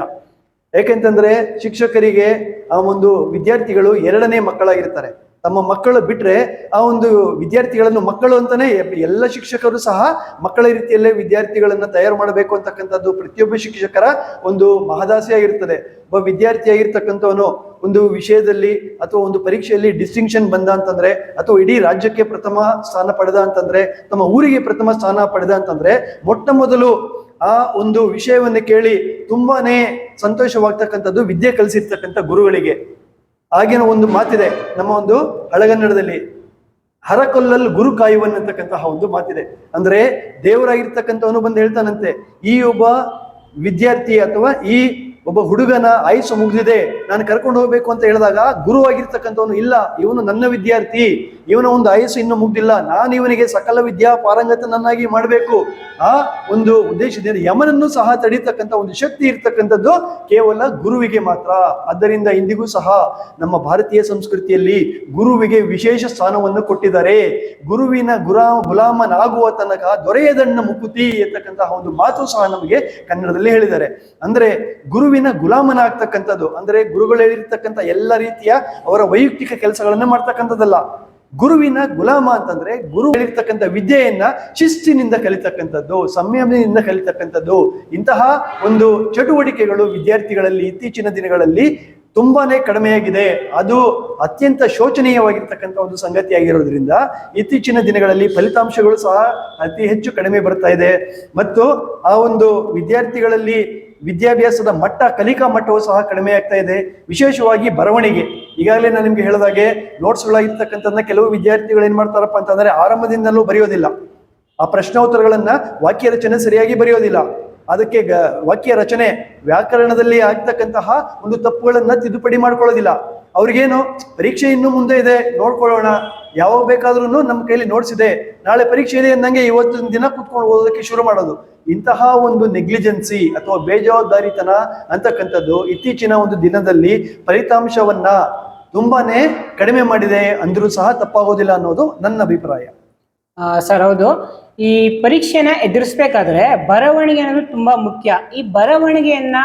ಯಾಕೆಂತಂದ್ರೆ ಶಿಕ್ಷಕರಿಗೆ ಆ ಒಂದು ವಿದ್ಯಾರ್ಥಿಗಳು ಎರಡನೇ ಮಕ್ಕಳಾಗಿರ್ತಾರೆ. ತಮ್ಮ ಮಕ್ಕಳು ಬಿಟ್ರೆ ಆ ಒಂದು ವಿದ್ಯಾರ್ಥಿಗಳನ್ನು ಮಕ್ಕಳು ಅಂತಾನೆ ಎಲ್ಲ ಶಿಕ್ಷಕರು ಸಹ ಮಕ್ಕಳ ರೀತಿಯಲ್ಲೇ ವಿದ್ಯಾರ್ಥಿಗಳನ್ನ ತಯಾರು ಮಾಡಬೇಕು ಅಂತಕ್ಕಂಥದ್ದು ಪ್ರತಿಯೊಬ್ಬ ಶಿಕ್ಷಕರ ಒಂದು ಮಹದಾಸೆ ಆಗಿರ್ತದೆ. ಒಬ್ಬ ವಿದ್ಯಾರ್ಥಿ ಆಗಿರ್ತಕ್ಕಂಥವನು ಒಂದು ವಿಷಯದಲ್ಲಿ ಅಥವಾ ಒಂದು ಪರೀಕ್ಷೆಯಲ್ಲಿ ಡಿಸ್ಟಿಂಕ್ಷನ್ ಬಂದ ಅಂತಂದ್ರೆ ಅಥವಾ ಇಡೀ ರಾಜ್ಯಕ್ಕೆ ಪ್ರಥಮ ಸ್ಥಾನ ಪಡೆದ ಅಂತಂದ್ರೆ, ತಮ್ಮ ಊರಿಗೆ ಪ್ರಥಮ ಸ್ಥಾನ ಪಡೆದ ಅಂತಂದ್ರೆ, ಮೊಟ್ಟ ಮೊದಲು ಆ ಒಂದು ವಿಷಯವನ್ನು ಕೇಳಿ ತುಂಬಾನೇ ಸಂತೋಷವಾಗ್ತಕ್ಕಂಥದ್ದು ವಿದ್ಯೆ ಕಲಿಸಿರ್ತಕ್ಕಂಥ ಗುರುಗಳಿಗೆ. ಆಗಿನ ಒಂದು ಮಾತಿದೆ, ನಮ್ಮ ಒಂದು ಹಳಗನ್ನಡದಲ್ಲಿ ಹರಕೊಲ್ಲಲ್ ಗುರು ಕಾಯುವನ್ ಅಂತಕ್ಕಂತಹ ಒಂದು ಮಾತಿದೆ. ಅಂದ್ರೆ ದೇವರಾಗಿರ್ತಕ್ಕಂಥವನು ಬಂದು ಹೇಳ್ತಾನಂತೆ, ಈ ಒಬ್ಬ ವಿದ್ಯಾರ್ಥಿ ಅಥವಾ ಈ ಒಬ್ಬ ಹುಡುಗನ ಆಯಸ್ಸು ಮುಗಿದಿದೆ, ನಾನು ಕರ್ಕೊಂಡು ಹೋಗ್ಬೇಕು ಅಂತ ಹೇಳಿದಾಗ ಗುರುವಾಗಿರ್ತಕ್ಕಂಥವನು, ಇಲ್ಲ, ಇವನು ನನ್ನ ವಿದ್ಯಾರ್ಥಿ, ಇವನ ಒಂದು ಆಯಸ್ಸು ಇನ್ನೂ ಮುಗ್ದಿಲ್ಲ, ನಾನು ಇವನಿಗೆ ಸಕಲ ವಿದ್ಯಾ ಪಾರಂಗತ ನನ್ನಾಗಿ ಮಾಡಬೇಕು. ಆ ಒಂದು ಉದ್ದೇಶದಿಂದ ಯಮನನ್ನು ಸಹ ತಡೀತಕ್ಕಂಥ ಒಂದು ಶಕ್ತಿ ಇರ್ತಕ್ಕಂಥದ್ದು ಕೇವಲ ಗುರುವಿಗೆ ಮಾತ್ರ. ಆದ್ದರಿಂದ ಇಂದಿಗೂ ಸಹ ನಮ್ಮ ಭಾರತೀಯ ಸಂಸ್ಕೃತಿಯಲ್ಲಿ ಗುರುವಿಗೆ ವಿಶೇಷ ಸ್ಥಾನವನ್ನು ಕೊಟ್ಟಿದ್ದಾರೆ. ಗುರುವಿನ ಗುರಾ ಗುಲಾಮನಾಗುವ ತನಕ ದೊರೆಯದಣ್ಣ ಮುಕುತಿ ಎತ್ತಕ್ಕಂತಹ ಒಂದು ಮಾತು ಸಹ ನಮಗೆ ಕನ್ನಡದಲ್ಲಿ ಹೇಳಿದ್ದಾರೆ. ಅಂದ್ರೆ ಗುರುವಿನ ಗುಲಾಮನಾಗ್ತಕ್ಕಂಥದ್ದು, ಅಂದ್ರೆ ಗುರುಗಳು ಹೇಳಿರ್ತಕ್ಕಂಥ ಎಲ್ಲ ರೀತಿಯ ಅವರ ವೈಯಕ್ತಿಕ ಕೆಲಸಗಳನ್ನ ಮಾಡ್ತಕ್ಕಂಥದ್ದಲ್ಲ. ಗುರುವಿನ ಗುಲಾಮ ಅಂತಂದ್ರೆ ಗುರು ಹೇಳಿರ್ತಕ್ಕಂಥ ವಿದ್ಯೆಯನ್ನ ಶಿಸ್ತಿನಿಂದ ಕಲಿತಕ್ಕಂಥದ್ದು, ಸಂಯಮದಿಂದ ಕಲಿತಕ್ಕಂಥದ್ದು. ಇಂತಹ ಒಂದು ಚಟುವಟಿಕೆಗಳು ವಿದ್ಯಾರ್ಥಿಗಳಲ್ಲಿ ಇತ್ತೀಚಿನ ದಿನಗಳಲ್ಲಿ ತುಂಬಾನೇ ಕಡಿಮೆಯಾಗಿದೆ. ಅದು ಅತ್ಯಂತ ಶೋಚನೀಯವಾಗಿರ್ತಕ್ಕಂಥ ಒಂದು ಸಂಗತಿಯಾಗಿರೋದ್ರಿಂದ ಇತ್ತೀಚಿನ ದಿನಗಳಲ್ಲಿ ಫಲಿತಾಂಶಗಳು ಸಹ ಅತಿ ಹೆಚ್ಚು ಕಡಿಮೆ ಬರ್ತಾ ಇದೆ. ಮತ್ತು ಆ ಒಂದು ವಿದ್ಯಾರ್ಥಿಗಳಲ್ಲಿ ವಿದ್ಯಾಭ್ಯಾಸದ ಮಟ್ಟ, ಕಲಿಕಾ ಮಟ್ಟವು ಸಹ ಕಡಿಮೆ ಆಗ್ತಾ ಇದೆ. ವಿಶೇಷವಾಗಿ ಬರವಣಿಗೆ. ಈಗಾಗಲೇ ನಾನು ನಿಮ್ಗೆ ಹೇಳಿದಾಗೆ ನೋಟ್ಸ್ಗಳಾಗಿರ್ತಕ್ಕಂಥದ್ದನ್ನ ಕೆಲವು ವಿದ್ಯಾರ್ಥಿಗಳು ಏನ್ ಮಾಡ್ತಾರಪ್ಪ ಅಂತಂದ್ರೆ ಆರಂಭದಿಂದಲೂ ಬರೆಯೋದಿಲ್ಲ. ಆ ಪ್ರಶ್ನೋತ್ತರಗಳನ್ನ ವಾಕ್ಯ ರಚನೆ ಸರಿಯಾಗಿ ಬರೆಯೋದಿಲ್ಲ. ಅದಕ್ಕೆ ವಾಕ್ಯ ರಚನೆ ವ್ಯಾಕರಣದಲ್ಲಿ ಆಗ್ತಕ್ಕಂತಹ ಒಂದು ತಪ್ಪುಗಳನ್ನ ತಿದ್ದುಪಡಿ ಮಾಡ್ಕೊಳ್ಳೋದಿಲ್ಲ. ಅವ್ರಿಗೇನು ಪರೀಕ್ಷೆ ಇನ್ನು ಮುಂದೆ ಇದೆ, ನೋಡ್ಕೊಳ್ಳೋಣ. ಯಾವಾಗ ಬೇಕಾದ್ರೂ ನಮ್ಮ ಕೈಲಿ ನೋಟ್ಸ್ ಇದೆ. ನಾಳೆ ಪರೀಕ್ಷೆ ಇದೆ ಅಂದಂಗೆ ಇವತ್ತಿನ ದಿನ ಕುತ್ಕೊಂಡು ಓದೋದಕ್ಕೆ ಶುರು ಮಾಡೋದು. ಇಂತಹ ಒಂದು ನೆಗ್ಲಿಜೆನ್ಸಿ ಅಥವಾ ಬೇಜವಾಬ್ದಾರಿತನ ಅಂತಕ್ಕಂಥದ್ದು ಇತ್ತೀಚಿನ ಒಂದು ದಿನದಲ್ಲಿ ಫಲಿತಾಂಶವನ್ನ ತುಂಬಾನೇ ಕಡಿಮೆ ಮಾಡಿದೆ ಅಂದ್ರೂ ಸಹ ತಪ್ಪಾಗೋದಿಲ್ಲ ಅನ್ನೋದು ನನ್ನ ಅಭಿಪ್ರಾಯ. ಸರ್, ಹೌದು. ಈ ಪರೀಕ್ಷೆನ ಎದುರಿಸ್ಬೇಕಾದ್ರೆ ಬರವಣಿಗೆ ಅನ್ನೋದು ತುಂಬಾ ಮುಖ್ಯ. ಈ ಬರವಣಿಗೆಯನ್ನ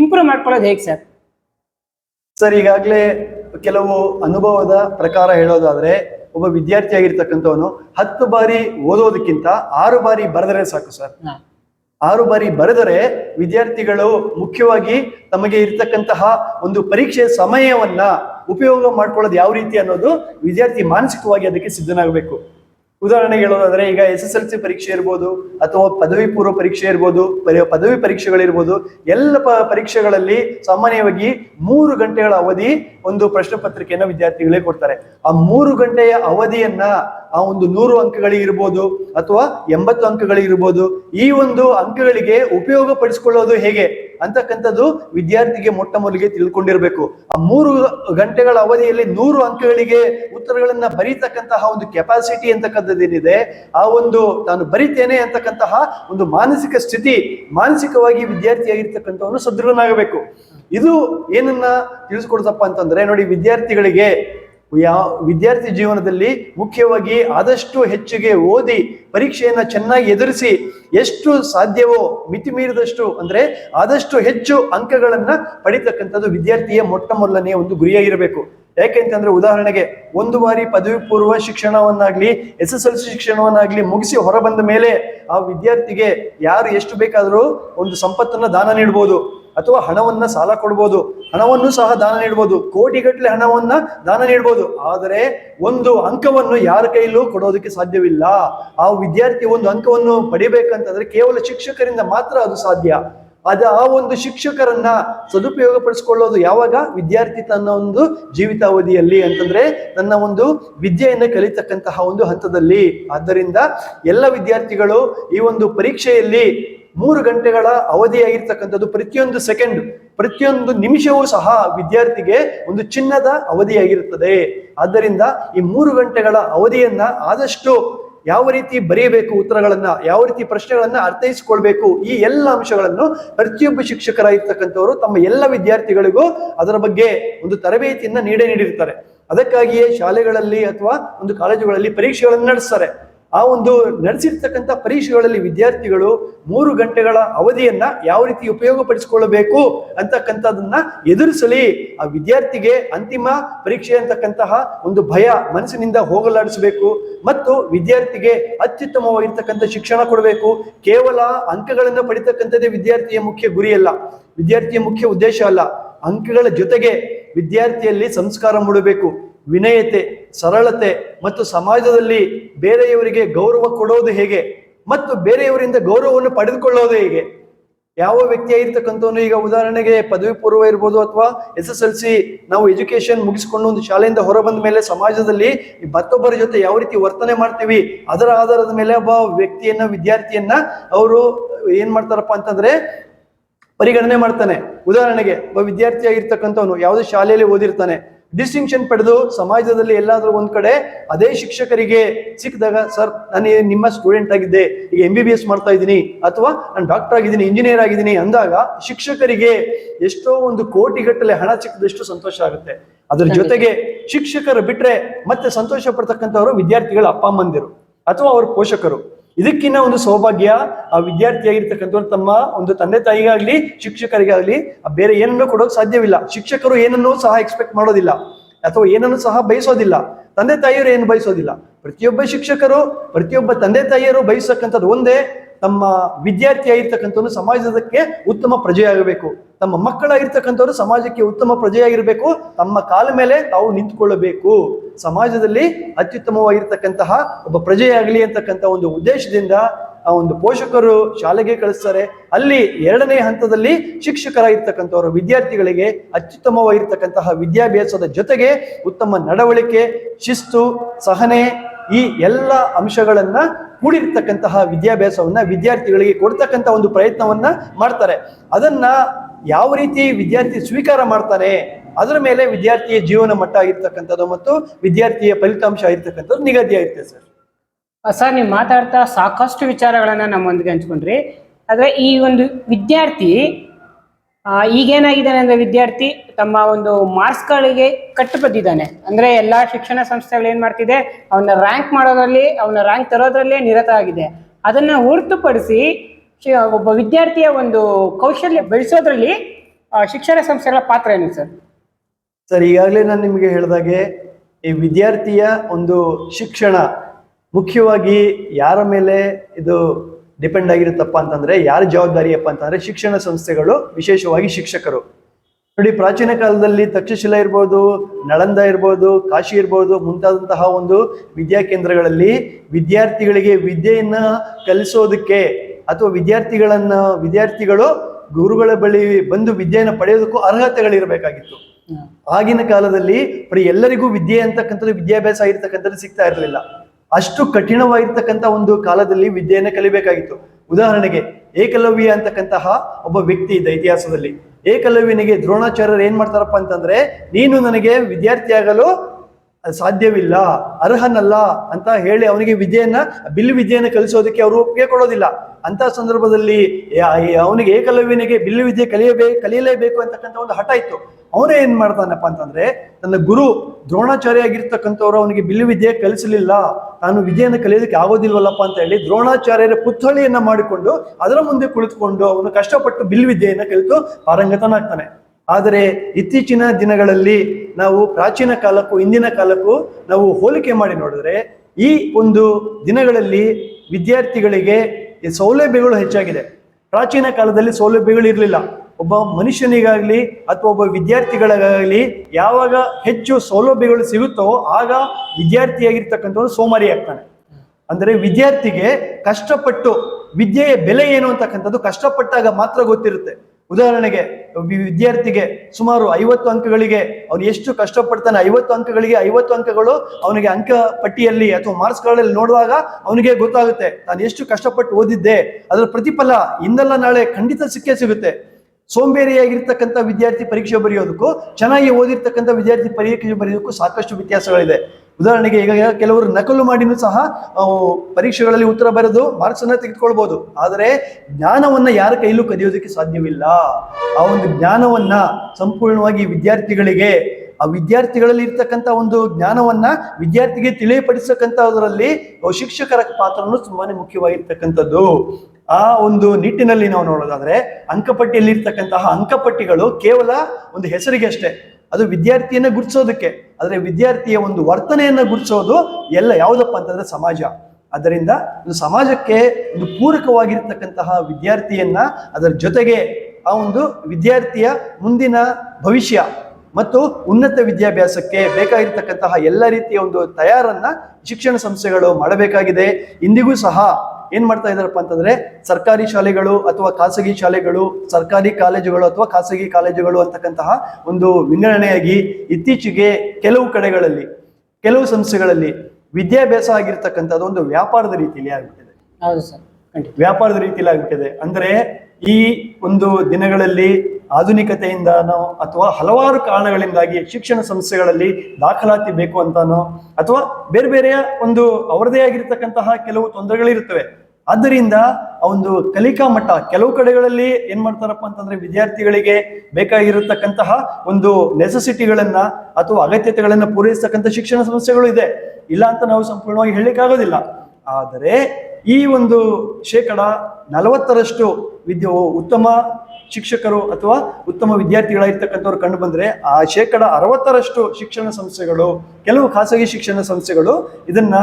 ಇಂಪ್ರೂವ್ ಮಾಡ್ಕೊಳ್ಳೋದು ಹೇಗೆ ಸರ್? ಸರ್ ಈಗಾಗಲೇ ಕೆಲವು ಅನುಭವದ ಪ್ರಕಾರ ಹೇಳೋದಾದ್ರೆ ಒಬ್ಬ ವಿದ್ಯಾರ್ಥಿ ಆಗಿರ್ತಕ್ಕಂಥವನು ಹತ್ತು ಬಾರಿ ಓದೋದಕ್ಕಿಂತ ಆರು ಬಾರಿ ಬರೆದರೆ ಸಾಕು ಸರ್. ಆರು ಬಾರಿ ಬರೆದರೆ ವಿದ್ಯಾರ್ಥಿಗಳು ಮುಖ್ಯವಾಗಿ ತಮಗೆ ಇರ್ತಕ್ಕಂತಹ ಒಂದು ಪರೀಕ್ಷೆ ಸಮಯವನ್ನ ಉಪಯೋಗ ಮಾಡ್ಕೊಳ್ಳೋದು ಯಾವ ರೀತಿ ಅನ್ನೋದು ವಿದ್ಯಾರ್ಥಿ ಮಾನಸಿಕವಾಗಿ ಅದಕ್ಕೆ ಸಿದ್ಧನಾಗಬೇಕು. ಉದಾಹರಣೆಗೆ ಹೇಳೋದಾದ್ರೆ, ಈಗ ಎಸ್ ಎಸ್ ಎಲ್ ಸಿ ಪರೀಕ್ಷೆ ಇರ್ಬೋದು, ಅಥವಾ ಪದವಿ ಪೂರ್ವ ಪರೀಕ್ಷೆ ಇರ್ಬೋದು ಪದವಿ ಪರೀಕ್ಷೆಗಳಿರ್ಬೋದು ಎಲ್ಲ ಪ, ಪರೀಕ್ಷೆಗಳಲ್ಲಿ ಸಾಮಾನ್ಯವಾಗಿ ಮೂರು ಗಂಟೆಗಳ ಅವಧಿ ಒಂದು ಪ್ರಶ್ನೆ ಪತ್ರಿಕೆಯನ್ನ ವಿದ್ಯಾರ್ಥಿಗಳೇ ಕೊಡ್ತಾರೆ. ಆ ಮೂರು ಗಂಟೆಯ ಅವಧಿಯನ್ನ ಆ ಒಂದು ನೂರು ಅಂಕಗಳಿಗಿರ್ಬೋದು ಅಥವಾ ಎಂಬತ್ತು ಅಂಕಗಳಿಗಿರ್ಬೋದು ಈ ಒಂದು ಅಂಕಗಳಿಗೆ ಉಪಯೋಗ ಪಡಿಸ್ಕೊಳ್ಳೋದು ಹೇಗೆ? ಅಂತಕ್ಕಂಥದ್ದು ವಿದ್ಯಾರ್ಥಿಗೆ ಮೊಟ್ಟ ಮೊದಲಿಗೆ ತಿಳ್ಕೊಂಡಿರ್ಬೇಕು. ಆ ಮೂರು ಗಂಟೆಗಳ ಅವಧಿಯಲ್ಲಿ ನೂರು ಅಂಕಗಳಿಗೆ ಉತ್ತರಗಳನ್ನ ಬರೀತಕ್ಕಂತಹ ಒಂದು ಕೆಪಾಸಿಟಿ ಅಂತಕ್ಕಂಥದ್ದೇನಿದೆ ಆ ಒಂದು ನಾನು ಬರಿತೇನೆ ಅಂತಕ್ಕಂತಹ ಒಂದು ಮಾನಸಿಕ ಸ್ಥಿತಿ, ಮಾನಸಿಕವಾಗಿ ವಿದ್ಯಾರ್ಥಿಯಾಗಿರ್ತಕ್ಕಂಥವನು ಸದೃಢನಾಗಬೇಕು. ಇದು ಏನನ್ನ ತಿಳಿಸ್ಕೊಡ್ತಪ್ಪ ಅಂತಂದ್ರೆ ನೋಡಿ ವಿದ್ಯಾರ್ಥಿಗಳಿಗೆ ಯಾವ ವಿದ್ಯಾರ್ಥಿ ಜೀವನದಲ್ಲಿ ಮುಖ್ಯವಾಗಿ ಆದಷ್ಟು ಹೆಚ್ಚಿಗೆ ಓದಿ ಪರೀಕ್ಷೆಯನ್ನು ಚೆನ್ನಾಗಿ ಎದುರಿಸಿ ಎಷ್ಟು ಸಾಧ್ಯವೋ ಮಿತಿ ಮೀರಿದಷ್ಟು ಅಂದ್ರೆ ಆದಷ್ಟು ಹೆಚ್ಚು ಅಂಕಗಳನ್ನ ಪಡಿತಕ್ಕಂಥದ್ದು ವಿದ್ಯಾರ್ಥಿಯ ಮೊಟ್ಟ ಮೊದಲನೆಯ ಒಂದು ಗುರಿಯಾಗಿರಬೇಕು ಯಾಕೆಂತಂದ್ರೆ ಉದಾಹರಣೆಗೆ ಒಂದು ಬಾರಿ ಪದವಿ ಪೂರ್ವ ಶಿಕ್ಷಣವನ್ನಾಗ್ಲಿ, ಎಸ್ ಎಸ್ ಎಲ್ ಸಿ ಶಿಕ್ಷಣವನ್ನಾಗ್ಲಿ ಮುಗಿಸಿ ಹೊರಬಂದ ಮೇಲೆ ಆ ವಿದ್ಯಾರ್ಥಿಗೆ ಯಾರು ಎಷ್ಟು ಬೇಕಾದರೂ ಒಂದು ಸಂಪತ್ತನ್ನ ದಾನ ನೀಡ್ಬೋದು. ಅಥವಾ ಹಣವನ್ನ ಸಾಲ ಕೊಡ್ಬೋದು, ಹಣವನ್ನು ಸಹ ದಾನ ನೀಡ್ಬೋದು, ಕೋಟಿಗಟ್ಟಲೆ ಹಣವನ್ನ ದಾನ ನೀಡ್ಬೋದು, ಆದರೆ ಒಂದು ಅಂಕವನ್ನು ಯಾರ ಕೈಲೂ ಕೊಡೋದಕ್ಕೆ ಸಾಧ್ಯವಿಲ್ಲ. ಆ ವಿದ್ಯಾರ್ಥಿ ಒಂದು ಅಂಕವನ್ನು ಪಡಿಬೇಕಂತಂದ್ರೆ ಕೇವಲ ಶಿಕ್ಷಕರಿಂದ ಮಾತ್ರ ಅದು ಸಾಧ್ಯ. ಅದ ಆ ಒಂದು ಶಿಕ್ಷಕರನ್ನ ಸದುಪಯೋಗ ಪಡಿಸ್ಕೊಳ್ಳೋದು ಯಾವಾಗ? ವಿದ್ಯಾರ್ಥಿ ತನ್ನ ಒಂದು ಜೀವಿತಾವಧಿಯಲ್ಲಿ ಅಂತಂದ್ರೆ ತನ್ನ ಒಂದು ವಿದ್ಯೆಯನ್ನು ಕಲಿತಕ್ಕಂತಹ ಒಂದು ಹಂತದಲ್ಲಿ. ಆದ್ದರಿಂದ ಎಲ್ಲ ವಿದ್ಯಾರ್ಥಿಗಳು ಈ ಒಂದು ಪರೀಕ್ಷೆಯಲ್ಲಿ ಮೂರು ಗಂಟೆಗಳ ಅವಧಿಯಾಗಿರ್ತಕ್ಕಂಥದ್ದು ಪ್ರತಿಯೊಂದು ಸೆಕೆಂಡ್, ಪ್ರತಿಯೊಂದು ನಿಮಿಷವೂ ಸಹ ವಿದ್ಯಾರ್ಥಿಗೆ ಒಂದು ಚಿನ್ನದ ಅವಧಿಯಾಗಿರುತ್ತದೆ. ಆದ್ದರಿಂದ ಈ ಮೂರು ಗಂಟೆಗಳ ಅವಧಿಯನ್ನ ಆದಷ್ಟು ಯಾವ ರೀತಿ ಬರೆಯಬೇಕು ಉತ್ತರಗಳನ್ನ, ಯಾವ ರೀತಿ ಪ್ರಶ್ನೆಗಳನ್ನ ಅರ್ಥೈಸಿಕೊಳ್ಬೇಕು ಈ ಎಲ್ಲ ಅಂಶಗಳನ್ನು ಪ್ರತಿಯೊಬ್ಬ ಶಿಕ್ಷಕರಾಗಿರ್ತಕ್ಕಂಥವರು ತಮ್ಮ ಎಲ್ಲ ವಿದ್ಯಾರ್ಥಿಗಳಿಗೂ ಅದರ ಬಗ್ಗೆ ಒಂದು ತರಬೇತಿಯನ್ನ ನೀಡೇ ನೀಡಿರ್ತಾರೆ. ಅದಕ್ಕಾಗಿಯೇ ಶಾಲೆಗಳಲ್ಲಿ ಅಥವಾ ಒಂದು ಕಾಲೇಜುಗಳಲ್ಲಿ ಪರೀಕ್ಷೆಗಳನ್ನು ನಡೆಸ್ತಾರೆ. ಆ ಒಂದು ನಡೆಸಿರ್ತಕ್ಕಂಥ ಪರೀಕ್ಷೆಗಳಲ್ಲಿ ವಿದ್ಯಾರ್ಥಿಗಳು ಮೂರು ಗಂಟೆಗಳ ಅವಧಿಯನ್ನ ಯಾವ ರೀತಿ ಉಪಯೋಗಪಡಿಸಿಕೊಳ್ಳಬೇಕು ಅಂತಕ್ಕಂಥದನ್ನ ಎದುರಿಸಲಿ. ಆ ವಿದ್ಯಾರ್ಥಿಗೆ ಅಂತಿಮ ಪರೀಕ್ಷೆ ಅಂತಕ್ಕಂತಹ ಒಂದು ಭಯ ಮನಸ್ಸಿನಿಂದ ಹೋಗಲಾಡಿಸಬೇಕು. ಮತ್ತು ವಿದ್ಯಾರ್ಥಿಗೆ ಅತ್ಯುತ್ತಮವಾಗಿರ್ತಕ್ಕಂಥ ಶಿಕ್ಷಣ ಕೊಡಬೇಕು. ಕೇವಲ ಅಂಕಗಳನ್ನು ಪಡಿತಕ್ಕಂಥದ್ದೇ ವಿದ್ಯಾರ್ಥಿಯ ಮುಖ್ಯ ಗುರಿಯಲ್ಲ. ವಿದ್ಯಾರ್ಥಿಯ ಮುಖ್ಯ ಉದ್ದೇಶ ಅಲ್ಲ. ಅಂಕಗಳ ಜೊತೆಗೆ ವಿದ್ಯಾರ್ಥಿಯಲ್ಲಿ ಸಂಸ್ಕಾರ ಮೂಡಬೇಕು. ವಿನಯತೆ, ಸರಳತೆ ಮತ್ತು ಸಮಾಜದಲ್ಲಿ ಬೇರೆಯವರಿಗೆ ಗೌರವ ಕೊಡೋದು ಹೇಗೆ ಮತ್ತು ಬೇರೆಯವರಿಂದ ಗೌರವವನ್ನು ಪಡೆದುಕೊಳ್ಳೋದು ಹೇಗೆ? ಯಾವ ವ್ಯಕ್ತಿ ಆಗಿರ್ತಕ್ಕಂಥವನು ಈಗ ಉದಾಹರಣೆಗೆ ಪದವಿ ಪೂರ್ವ ಇರ್ಬೋದು ಅಥವಾ ಎಸ್ ಎಸ್ ಎಲ್ ಸಿ ನಾವು ಎಜುಕೇಶನ್ ಮುಗಿಸ್ಕೊಂಡು ಒಂದು ಶಾಲೆಯಿಂದ ಹೊರ ಬಂದ ಮೇಲೆ ಸಮಾಜದಲ್ಲಿ ಮತ್ತೊಬ್ಬರ ಜೊತೆ ಯಾವ ರೀತಿ ವರ್ತನೆ ಮಾಡ್ತೀವಿ, ಅದರ ಆಧಾರದ ಮೇಲೆ ಒಬ್ಬ ವ್ಯಕ್ತಿಯನ್ನ, ವಿದ್ಯಾರ್ಥಿಯನ್ನ ಅವರು ಏನ್ ಮಾಡ್ತಾರಪ್ಪ ಅಂತಂದ್ರೆ ಪರಿಗಣನೆ ಮಾಡ್ತಾನೆ. ಉದಾಹರಣೆಗೆ ಒಬ್ಬ ವಿದ್ಯಾರ್ಥಿ ಆಗಿರ್ತಕ್ಕಂಥವನು ಯಾವುದೇ ಶಾಲೆಯಲ್ಲಿ ಓದಿರ್ತಾನೆ ಡಿಸ್ಟಿಂಕ್ಷನ್ ಪಡೆದು ಸಮಾಜದಲ್ಲಿ ಎಲ್ಲಾದ್ರೂ ಒಂದ್ ಕಡೆ ಅದೇ ಶಿಕ್ಷಕರಿಗೆ ಸಿಕ್ಕಿದಾಗ ಸರ್ ನಾನು ನಿಮ್ಮ ಸ್ಟೂಡೆಂಟ್ ಆಗಿದ್ದೆ ಈಗ ಎಂ ಬಿ ಬಿ ಎಸ್ ಮಾಡ್ತಾ ಇದ್ದೀನಿ ಅಥವಾ ನಾನು ಡಾಕ್ಟರ್ ಆಗಿದ್ದೀನಿ ಇಂಜಿನಿಯರ್ ಆಗಿದ್ದೀನಿ ಅಂದಾಗ ಶಿಕ್ಷಕರಿಗೆ ಎಷ್ಟೋ ಒಂದು ಕೋಟಿಗಟ್ಟಲೆ ಹಣ ಸಿಕ್ಕಿದಷ್ಟು ಸಂತೋಷ ಆಗುತ್ತೆ. ಅದ್ರ ಜೊತೆಗೆ ಶಿಕ್ಷಕರು ಬಿಟ್ರೆ ಮತ್ತೆ ಸಂತೋಷ ಪಡ್ತಕ್ಕಂಥವ್ರು ವಿದ್ಯಾರ್ಥಿಗಳ ಅಪ್ಪ ಅಮ್ಮಂದಿರು ಅಥವಾ ಅವ್ರ ಪೋಷಕರು. ಇದಕ್ಕಿನ್ನ ಒಂದು ಸೌಭಾಗ್ಯ ಆ ವಿದ್ಯಾರ್ಥಿಯಾಗಿರ್ತಕ್ಕಂಥವ್ರು ತಮ್ಮ ಒಂದು ತಂದೆ ತಾಯಿಗಾಗ್ಲಿ, ಶಿಕ್ಷಕರಿಗಾಗ್ಲಿ, ಆ ಬೇರೆ ಏನನ್ನು ಕೊಡೋಕೆ ಸಾಧ್ಯವಿಲ್ಲ. ಶಿಕ್ಷಕರು ಏನನ್ನು ಸಹ ಎಕ್ಸ್ಪೆಕ್ಟ್ ಮಾಡೋದಿಲ್ಲ. ಅಥವಾ ಏನನ್ನು ಸಹ ಬಯಸೋದಿಲ್ಲ. ತಂದೆ ತಾಯಿಯರು ಏನು ಬಯಸೋದಿಲ್ಲ. ಪ್ರತಿಯೊಬ್ಬ ಶಿಕ್ಷಕರು, ಪ್ರತಿಯೊಬ್ಬ ತಂದೆ ತಾಯಿಯರು ಬಯಸಕ್ಕಂಥದ್ದು ಒಂದೇ, ತಮ್ಮ ವಿದ್ಯಾರ್ಥಿ ಆಗಿರ್ತಕ್ಕಂಥವ್ರು ಸಮಾಜದಕ್ಕೆ ಉತ್ತಮ ಪ್ರಜೆಯಾಗಬೇಕು. ತಮ್ಮ ಮಕ್ಕಳಾಗಿರ್ತಕ್ಕಂಥವ್ರು ಸಮಾಜಕ್ಕೆ ಉತ್ತಮ ಪ್ರಜೆಯಾಗಿರಬೇಕು. ತಮ್ಮ ಕಾಲ ಮೇಲೆ ತಾವು ನಿಂತ್ಕೊಳ್ಳಬೇಕು. ಸಮಾಜದಲ್ಲಿ ಅತ್ಯುತ್ತಮವಾಗಿರ್ತಕ್ಕಂತಹ ಒಬ್ಬ ಪ್ರಜೆಯಾಗಲಿ ಅಂತಕ್ಕಂಥ ಒಂದು ಉದ್ದೇಶದಿಂದ ಆ ಒಂದು ಪೋಷಕರು ಶಾಲೆಗೆ ಕಳಿಸ್ತಾರೆ. ಅಲ್ಲಿ ಎರಡನೇ ಹಂತದಲ್ಲಿ ಶಿಕ್ಷಕರಾಗಿರ್ತಕ್ಕಂಥವರು ವಿದ್ಯಾರ್ಥಿಗಳಿಗೆ ಅತ್ಯುತ್ತಮವಾಗಿರ್ತಕ್ಕಂತಹ ವಿದ್ಯಾಭ್ಯಾಸದ ಜೊತೆಗೆ ಉತ್ತಮ ನಡವಳಿಕೆ, ಶಿಸ್ತು, ಸಹನೆ ಈ ಎಲ್ಲ ಅಂಶಗಳನ್ನ ಕೂಡಿರ್ತಕ್ಕಂತಹ ವಿದ್ಯಾಭ್ಯಾಸವನ್ನ ವಿದ್ಯಾರ್ಥಿಗಳಿಗೆ ಕೊಡ್ತಕ್ಕಂಥ ಒಂದು ಪ್ರಯತ್ನವನ್ನ ಮಾಡ್ತಾರೆ. ಅದನ್ನ ಯಾವ ರೀತಿ ವಿದ್ಯಾರ್ಥಿ ಸ್ವೀಕಾರ ಮಾಡ್ತಾರೆ, ಅದರ ಮೇಲೆ ವಿದ್ಯಾರ್ಥಿಯ ಜೀವನ ಮಟ್ಟ ಆಗಿರ್ತಕ್ಕಂಥದ್ದು ಮತ್ತು ವಿದ್ಯಾರ್ಥಿಯ ಫಲಿತಾಂಶ ಆಗಿರ್ತಕ್ಕಂಥದ್ದು ನಿಗದಿ ಆಗಿರ್ತದೆ ಸರ್. ಸರ್, ನೀವು ಮಾತಾಡ್ತಾ ಸಾಕಷ್ಟು ವಿಚಾರಗಳನ್ನು ನಮ್ಮೊಂದಿಗೆ ಹಂಚ್ಕೊಂಡ್ರಿ. ಆದರೆ ಈ ಒಂದು ವಿದ್ಯಾರ್ಥಿ ಈಗೇನಾಗಿದ್ದಾನೆ ಅಂದ್ರೆ ವಿದ್ಯಾರ್ಥಿ ತಮ್ಮ ಒಂದು ಮಾರ್ಕ್ಸ್ಗಳಿಗೆ ಕಟ್ಟುಬದ್ದಿದ್ದಾನೆ. ಅಂದ್ರೆ ಎಲ್ಲಾ ಶಿಕ್ಷಣ ಸಂಸ್ಥೆಗಳು ಏನು ಮಾಡ್ತಿದೆ, ಅವನ ರ್ಯಾಂಕ್ ಮಾಡೋದ್ರಲ್ಲಿ, ಅವನ ರ್ಯಾಂಕ್ ತರೋದ್ರಲ್ಲೇ ನಿರತ ಆಗಿದೆ. ಅದನ್ನ ಹೊರತುಪಡಿಸಿ ಒಬ್ಬ ವಿದ್ಯಾರ್ಥಿಯ ಒಂದು ಕೌಶಲ್ಯ ಬೆಳೆಸೋದ್ರಲ್ಲಿ ಶಿಕ್ಷಣ ಸಂಸ್ಥೆಗಳ ಪಾತ್ರ ಏನು ಸರ್? ಸರ್, ಈಗಾಗಲೇ ನಾನು ನಿಮಗೆ ಹೇಳಿದಾಗೆ, ಈ ವಿದ್ಯಾರ್ಥಿಯ ಒಂದು ಶಿಕ್ಷಣ ಮುಖ್ಯವಾಗಿ ಯಾರ ಮೇಲೆ ಇದು ಡಿಪೆಂಡ್ ಆಗಿರುತ್ತಪ್ಪ ಅಂತಂದ್ರೆ, ಯಾರ ಜವಾಬ್ದಾರಿಯಪ್ಪ ಅಂತಂದ್ರೆ, ಶಿಕ್ಷಣ ಸಂಸ್ಥೆಗಳು, ವಿಶೇಷವಾಗಿ ಶಿಕ್ಷಕರು. ನೋಡಿ, ಪ್ರಾಚೀನ ಕಾಲದಲ್ಲಿ ತಕ್ಷಶಿಲ ಇರ್ಬೋದು, ನಳಂದ ಇರ್ಬೋದು, ಕಾಶಿ ಇರ್ಬೋದು, ಮುಂತಾದಂತಹ ಒಂದು ವಿದ್ಯಾ ಕೇಂದ್ರಗಳಲ್ಲಿ ವಿದ್ಯಾರ್ಥಿಗಳಿಗೆ ವಿದ್ಯೆಯನ್ನ ಕಲಿಸೋದಕ್ಕೆ ಅಥವಾ ವಿದ್ಯಾರ್ಥಿಗಳನ್ನ ವಿದ್ಯಾರ್ಥಿಗಳು ಗುರುಗಳ ಬಳಿ ಬಂದು ವಿದ್ಯೆಯನ್ನು ಪಡೆಯೋದಕ್ಕೂ ಅರ್ಹತೆಗಳಿರಬೇಕಾಗಿತ್ತು. ಆಗಿನ ಕಾಲದಲ್ಲಿ ಬರೀ ಎಲ್ಲರಿಗೂ ವಿದ್ಯೆ ಅಂತಕ್ಕಂಥದ್ದು ವಿದ್ಯಾಭ್ಯಾಸ ಆಗಿರ್ತಕ್ಕಂಥದ್ದು ಸಿಗ್ತಾ ಇರಲಿಲ್ಲ. ಅಷ್ಟು ಕಠಿಣವಾಗಿರ್ತಕ್ಕಂಥ ಒಂದು ಕಾಲದಲ್ಲಿ ವಿದ್ಯೆಯನ್ನು ಕಲಿಬೇಕಾಗಿತ್ತು. ಉದಾಹರಣೆಗೆ ಏಕಲವ್ಯ ಅಂತಕ್ಕಂತಹ ಒಬ್ಬ ವ್ಯಕ್ತಿ ಇದ್ದ ಇತಿಹಾಸದಲ್ಲಿ. ಏಕಲವ್ಯನಿಗೆ ದ್ರೋಣಾಚಾರ್ಯರು ಏನ್ ಮಾಡ್ತಾರಪ್ಪ ಅಂತಂದ್ರೆ ನೀನು ನನಗೆ ವಿದ್ಯಾರ್ಥಿಯಾಗಲು ಸಾಧ್ಯವಿಲ್ಲ ಅರ್ಹನಲ್ಲ ಅಂತ ಹೇಳಿ ಅವನಿಗೆ ವಿದ್ಯೆಯನ್ನ ಬಿಲ್ ವಿದ್ಯೆಯನ್ನು ಕಲಿಸೋದಕ್ಕೆ ಅವರು ಒಪ್ಪಿಗೆ ಕೊಡೋದಿಲ್ಲ. ಅಂತ ಸಂದರ್ಭದಲ್ಲಿ ಅವನಿಗೆ ಏಕಲವ್ಯನಿಗೆ ಬಿಲ್ಲು ವಿದ್ಯೆ ಕಲಿಯಬೇಕು ಕಲಿಯಲೇಬೇಕು ಅಂತಕ್ಕಂಥ ಒಂದು ಹಠ ಇತ್ತು. ಅವನೇ ಏನ್ ಮಾಡ್ತಾನಪ್ಪ ಅಂತಂದ್ರೆ, ತನ್ನ ಗುರು ದ್ರೋಣಾಚಾರ್ಯ ಆಗಿರ್ತಕ್ಕಂಥವ್ರು ಅವನಿಗೆ ಬಿಲ್ಲು ವಿದ್ಯೆ ಕಲಿಸಲಿಲ್ಲ. ತಾನು ವಿದ್ಯೆಯನ್ನು ಕಲಿಯೋದಕ್ಕೆ ಆಗೋದಿಲ್ವಲ್ಲಪ್ಪ ಅಂತ ಹೇಳಿ ದ್ರೋಣಾಚಾರ್ಯರ ಪುತ್ಥಳಿಯನ್ನ ಮಾಡಿಕೊಂಡು ಅದರ ಮುಂದೆ ಕುಳಿತುಕೊಂಡು ಅವನು ಕಷ್ಟಪಟ್ಟು ಬಿಲ್ಲು ವಿದ್ಯೆಯನ್ನ ಕಲಿತು ಪಾರಂಗತನಾಗ್ತಾನೆ. ಆದರೆ ಇತ್ತೀಚಿನ ದಿನಗಳಲ್ಲಿ ನಾವು ಪ್ರಾಚೀನ ಕಾಲಕ್ಕೂ ಇಂದಿನ ಕಾಲಕ್ಕೂ ನಾವು ಹೋಲಿಕೆ ಮಾಡಿ ನೋಡಿದ್ರೆ ಈ ಒಂದು ದಿನಗಳಲ್ಲಿ ವಿದ್ಯಾರ್ಥಿಗಳಿಗೆ ಈ ಸೌಲಭ್ಯಗಳು ಹೆಚ್ಚಾಗಿದೆ. ಪ್ರಾಚೀನ ಕಾಲದಲ್ಲಿ ಸೌಲಭ್ಯಗಳು ಇರಲಿಲ್ಲ. ಒಬ್ಬ ಮನುಷ್ಯನಿಗಾಗಲಿ ಅಥವಾ ಒಬ್ಬ ವಿದ್ಯಾರ್ಥಿಗಳಿಗಾಗಲಿ ಯಾವಾಗ ಹೆಚ್ಚು ಸೌಲಭ್ಯಗಳು ಸಿಗುತ್ತೋ ಆಗ ವಿದ್ಯಾರ್ಥಿಯಾಗಿರ್ತಕ್ಕಂಥವ್ರು ಸೋಮಾರಿ ಆಗ್ತಾನೆ. ಅಂದರೆ ವಿದ್ಯಾರ್ಥಿಗೆ ಕಷ್ಟಪಟ್ಟು ವಿದ್ಯೆಯ ಬೆಲೆ ಏನು ಅಂತಕ್ಕಂಥದ್ದು ಕಷ್ಟಪಟ್ಟಾಗ ಮಾತ್ರ ಗೊತ್ತಿರುತ್ತೆ. ಉದಾಹರಣೆಗೆ, ಒಬ್ಬ ವಿದ್ಯಾರ್ಥಿಗೆ ಸುಮಾರು ಐವತ್ತು ಅಂಕಗಳಿಗೆ ಅವನು ಎಷ್ಟು ಕಷ್ಟಪಡ್ತಾನೆ, ಐವತ್ತು ಅಂಕಗಳಿಗೆ ಐವತ್ತು ಅಂಕಗಳು ಅವನಿಗೆ ಅಂಕ ಪಟ್ಟಿಯಲ್ಲಿ ಅಥವಾ ಮಾರ್ಕ್ಸ್ಗಳಲ್ಲಿ ನೋಡುವಾಗ ಅವನಿಗೆ ಗೊತ್ತಾಗುತ್ತೆ. ನಾನು ಎಷ್ಟು ಕಷ್ಟಪಟ್ಟು ಓದಿದ್ದೆ, ಅದರ ಪ್ರತಿಫಲ ಇಂದಲ್ಲ ನಾಳೆ ಖಂಡಿತ ಸಿಕ್ಕೇ ಸಿಗುತ್ತೆ. ಸೋಂಬೇರಿಯಾಗಿರ್ತಕ್ಕಂಥ ವಿದ್ಯಾರ್ಥಿ ಪರೀಕ್ಷೆ ಬರೆಯೋದಕ್ಕೂ, ಚೆನ್ನಾಗಿ ಓದಿರ್ತಕ್ಕಂಥ ವಿದ್ಯಾರ್ಥಿ ಪರೀಕ್ಷೆ ಬರೆಯೋದಕ್ಕೂ ಸಾಕಷ್ಟು ವ್ಯತ್ಯಾಸಗಳಿದೆ. ಉದಾಹರಣೆಗೆ ಈಗ ಕೆಲವರು ನಕಲು ಮಾಡಿನೂ ಸಹ ಪರೀಕ್ಷೆಗಳಲ್ಲಿ ಉತ್ತರ ಬರೆದು ಮಾರ್ಕ್ಸ್ ತೆಗೆದುಕೊಳ್ಬೋದು. ಆದರೆ ಜ್ಞಾನವನ್ನ ಯಾರ ಕೈಲೂ ಕದಿಯೋದಕ್ಕೆ ಸಾಧ್ಯವಿಲ್ಲ. ಆ ಒಂದು ಜ್ಞಾನವನ್ನ ಸಂಪೂರ್ಣವಾಗಿ ವಿದ್ಯಾರ್ಥಿಗಳಿಗೆ, ಆ ವಿದ್ಯಾರ್ಥಿಗಳಲ್ಲಿ ಇರ್ತಕ್ಕಂಥ ಒಂದು ಜ್ಞಾನವನ್ನ ವಿದ್ಯಾರ್ಥಿಗೆ ತಿಳಿಯಪಡಿಸತಕ್ಕಂಥದ್ರಲ್ಲಿ ಶಿಕ್ಷಕರ ಪಾತ್ರನೂ ತುಂಬಾನೇ ಮುಖ್ಯವಾಗಿರ್ತಕ್ಕಂಥದ್ದು. ಆ ಒಂದು ನಿಟ್ಟಿನಲ್ಲಿ ನಾವು ನೋಡೋದಾದ್ರೆ ಅಂಕಪಟ್ಟಿಯಲ್ಲಿ ಇರ್ತಕ್ಕಂತಹ ಅಂಕಪಟ್ಟಿಗಳು ಕೇವಲ ಒಂದು ಹೆಸರಿಗೆ ಅಷ್ಟೇ. ಅದು ವಿದ್ಯಾರ್ಥಿಯನ್ನ ಗುರುತಿಸೋದಕ್ಕೆ, ಆದರೆ ವಿದ್ಯಾರ್ಥಿಯ ಒಂದು ವರ್ತನೆಯನ್ನ ಗುರುತಿಸೋದು ಎಲ್ಲ ಯಾವುದಪ್ಪ ಅಂತಂದ್ರೆ ಸಮಾಜ. ಅದರಿಂದ ಒಂದು ಸಮಾಜಕ್ಕೆ ಒಂದು ಪೂರಕವಾಗಿರ್ತಕ್ಕಂತಹ ವಿದ್ಯಾರ್ಥಿಯನ್ನ ಅದರ ಜೊತೆಗೆ ಆ ಒಂದು ವಿದ್ಯಾರ್ಥಿಯ ಮುಂದಿನ ಭವಿಷ್ಯ ಮತ್ತು ಉನ್ನತ ವಿದ್ಯಾಭ್ಯಾಸಕ್ಕೆ ಬೇಕಾಗಿರ್ತಕ್ಕಂತಹ ಎಲ್ಲ ರೀತಿಯ ಒಂದು ತಯಾರನ್ನ ಶಿಕ್ಷಣ ಸಂಸ್ಥೆಗಳು ಮಾಡಬೇಕಾಗಿದೆ. ಇಂದಿಗೂ ಸಹ ಏನ್ ಮಾಡ್ತಾ ಇದಾರಪ್ಪ ಅಂತಂದ್ರೆ ಸರ್ಕಾರಿ ಶಾಲೆಗಳು ಅಥವಾ ಖಾಸಗಿ ಶಾಲೆಗಳು ಸರ್ಕಾರಿ ಕಾಲೇಜುಗಳು ಅಥವಾ ಖಾಸಗಿ ಕಾಲೇಜುಗಳು ಅಂತಕ್ಕಂತಹ ಒಂದು ವಿಂಗಡಣೆಯಾಗಿ ಇತ್ತೀಚೆಗೆ ಕೆಲವು ಕಡೆಗಳಲ್ಲಿ ಕೆಲವು ಸಂಸ್ಥೆಗಳಲ್ಲಿ ವಿದ್ಯಾಭ್ಯಾಸ ಆಗಿರ್ತಕ್ಕಂಥದ್ದು ಒಂದು ವ್ಯಾಪಾರದ ರೀತಿಯಲ್ಲಿ ಆಗ್ಬಿಟ್ಟಿದೆ. ಹೌದು ಸರ್. ಖಂಡಿತ. ವ್ಯಾಪಾರದ ರೀತಿಯಲ್ಲಿ ಆಗ್ಬಿಟ್ಟಿದೆ. ಅಂದ್ರೆ ಈ ಒಂದು ದಿನಗಳಲ್ಲಿ ಆಧುನಿಕತೆಯಿಂದನೋ ಅಥವಾ ಹಲವಾರು ಕಾರಣಗಳಿಂದಾಗಿ ಶಿಕ್ಷಣ ಸಂಸ್ಥೆಗಳಲ್ಲಿ ದಾಖಲಾತಿ ಬೇಕು ಅಂತಾನೋ ಅಥವಾ ಬೇರೆ ಬೇರೆಯ ಒಂದು ಅವರದೇ ಆಗಿರ್ತಕ್ಕಂತಹ ಕೆಲವು ತೊಂದರೆಗಳಿರುತ್ತವೆ. ಆದ್ದರಿಂದ ಆ ಒಂದು ಕಲಿಕಾ ಮಟ್ಟ ಕೆಲವು ಕಡೆಗಳಲ್ಲಿ ಏನ್ ಮಾಡ್ತಾರಪ್ಪ ಅಂತಂದ್ರೆ ವಿದ್ಯಾರ್ಥಿಗಳಿಗೆ ಬೇಕಾಗಿರತಕ್ಕಂತಹ ಒಂದು ನೆಸೆಸಿಟಿಗಳನ್ನ ಅಥವಾ ಅಗತ್ಯತೆಗಳನ್ನ ಪೂರೈಸತಕ್ಕಂಥ ಶಿಕ್ಷಣ ಸಂಸ್ಥೆಗಳು ಇದೆ. ಇಲ್ಲ ಅಂತ ನಾವು ಸಂಪೂರ್ಣವಾಗಿ ಹೇಳಲಿಕ್ಕಾಗೋದಿಲ್ಲ. ಆದರೆ ಈ ಒಂದು ಶೇಕಡ ನಲವತ್ತರಷ್ಟು ವಿದ್ಯ ಉತ್ತಮ ಶಿಕ್ಷಕರು ಅಥವಾ ಉತ್ತಮ ವಿದ್ಯಾರ್ಥಿಗಳಾಗಿರ್ತಕ್ಕಂಥವ್ರು ಕಂಡು ಬಂದರೆ ಆ ಶೇಕಡ ಅರವತ್ತರಷ್ಟು ಶಿಕ್ಷಣ ಸಂಸ್ಥೆಗಳು, ಕೆಲವು ಖಾಸಗಿ ಶಿಕ್ಷಣ ಸಂಸ್ಥೆಗಳು ಇದನ್ನ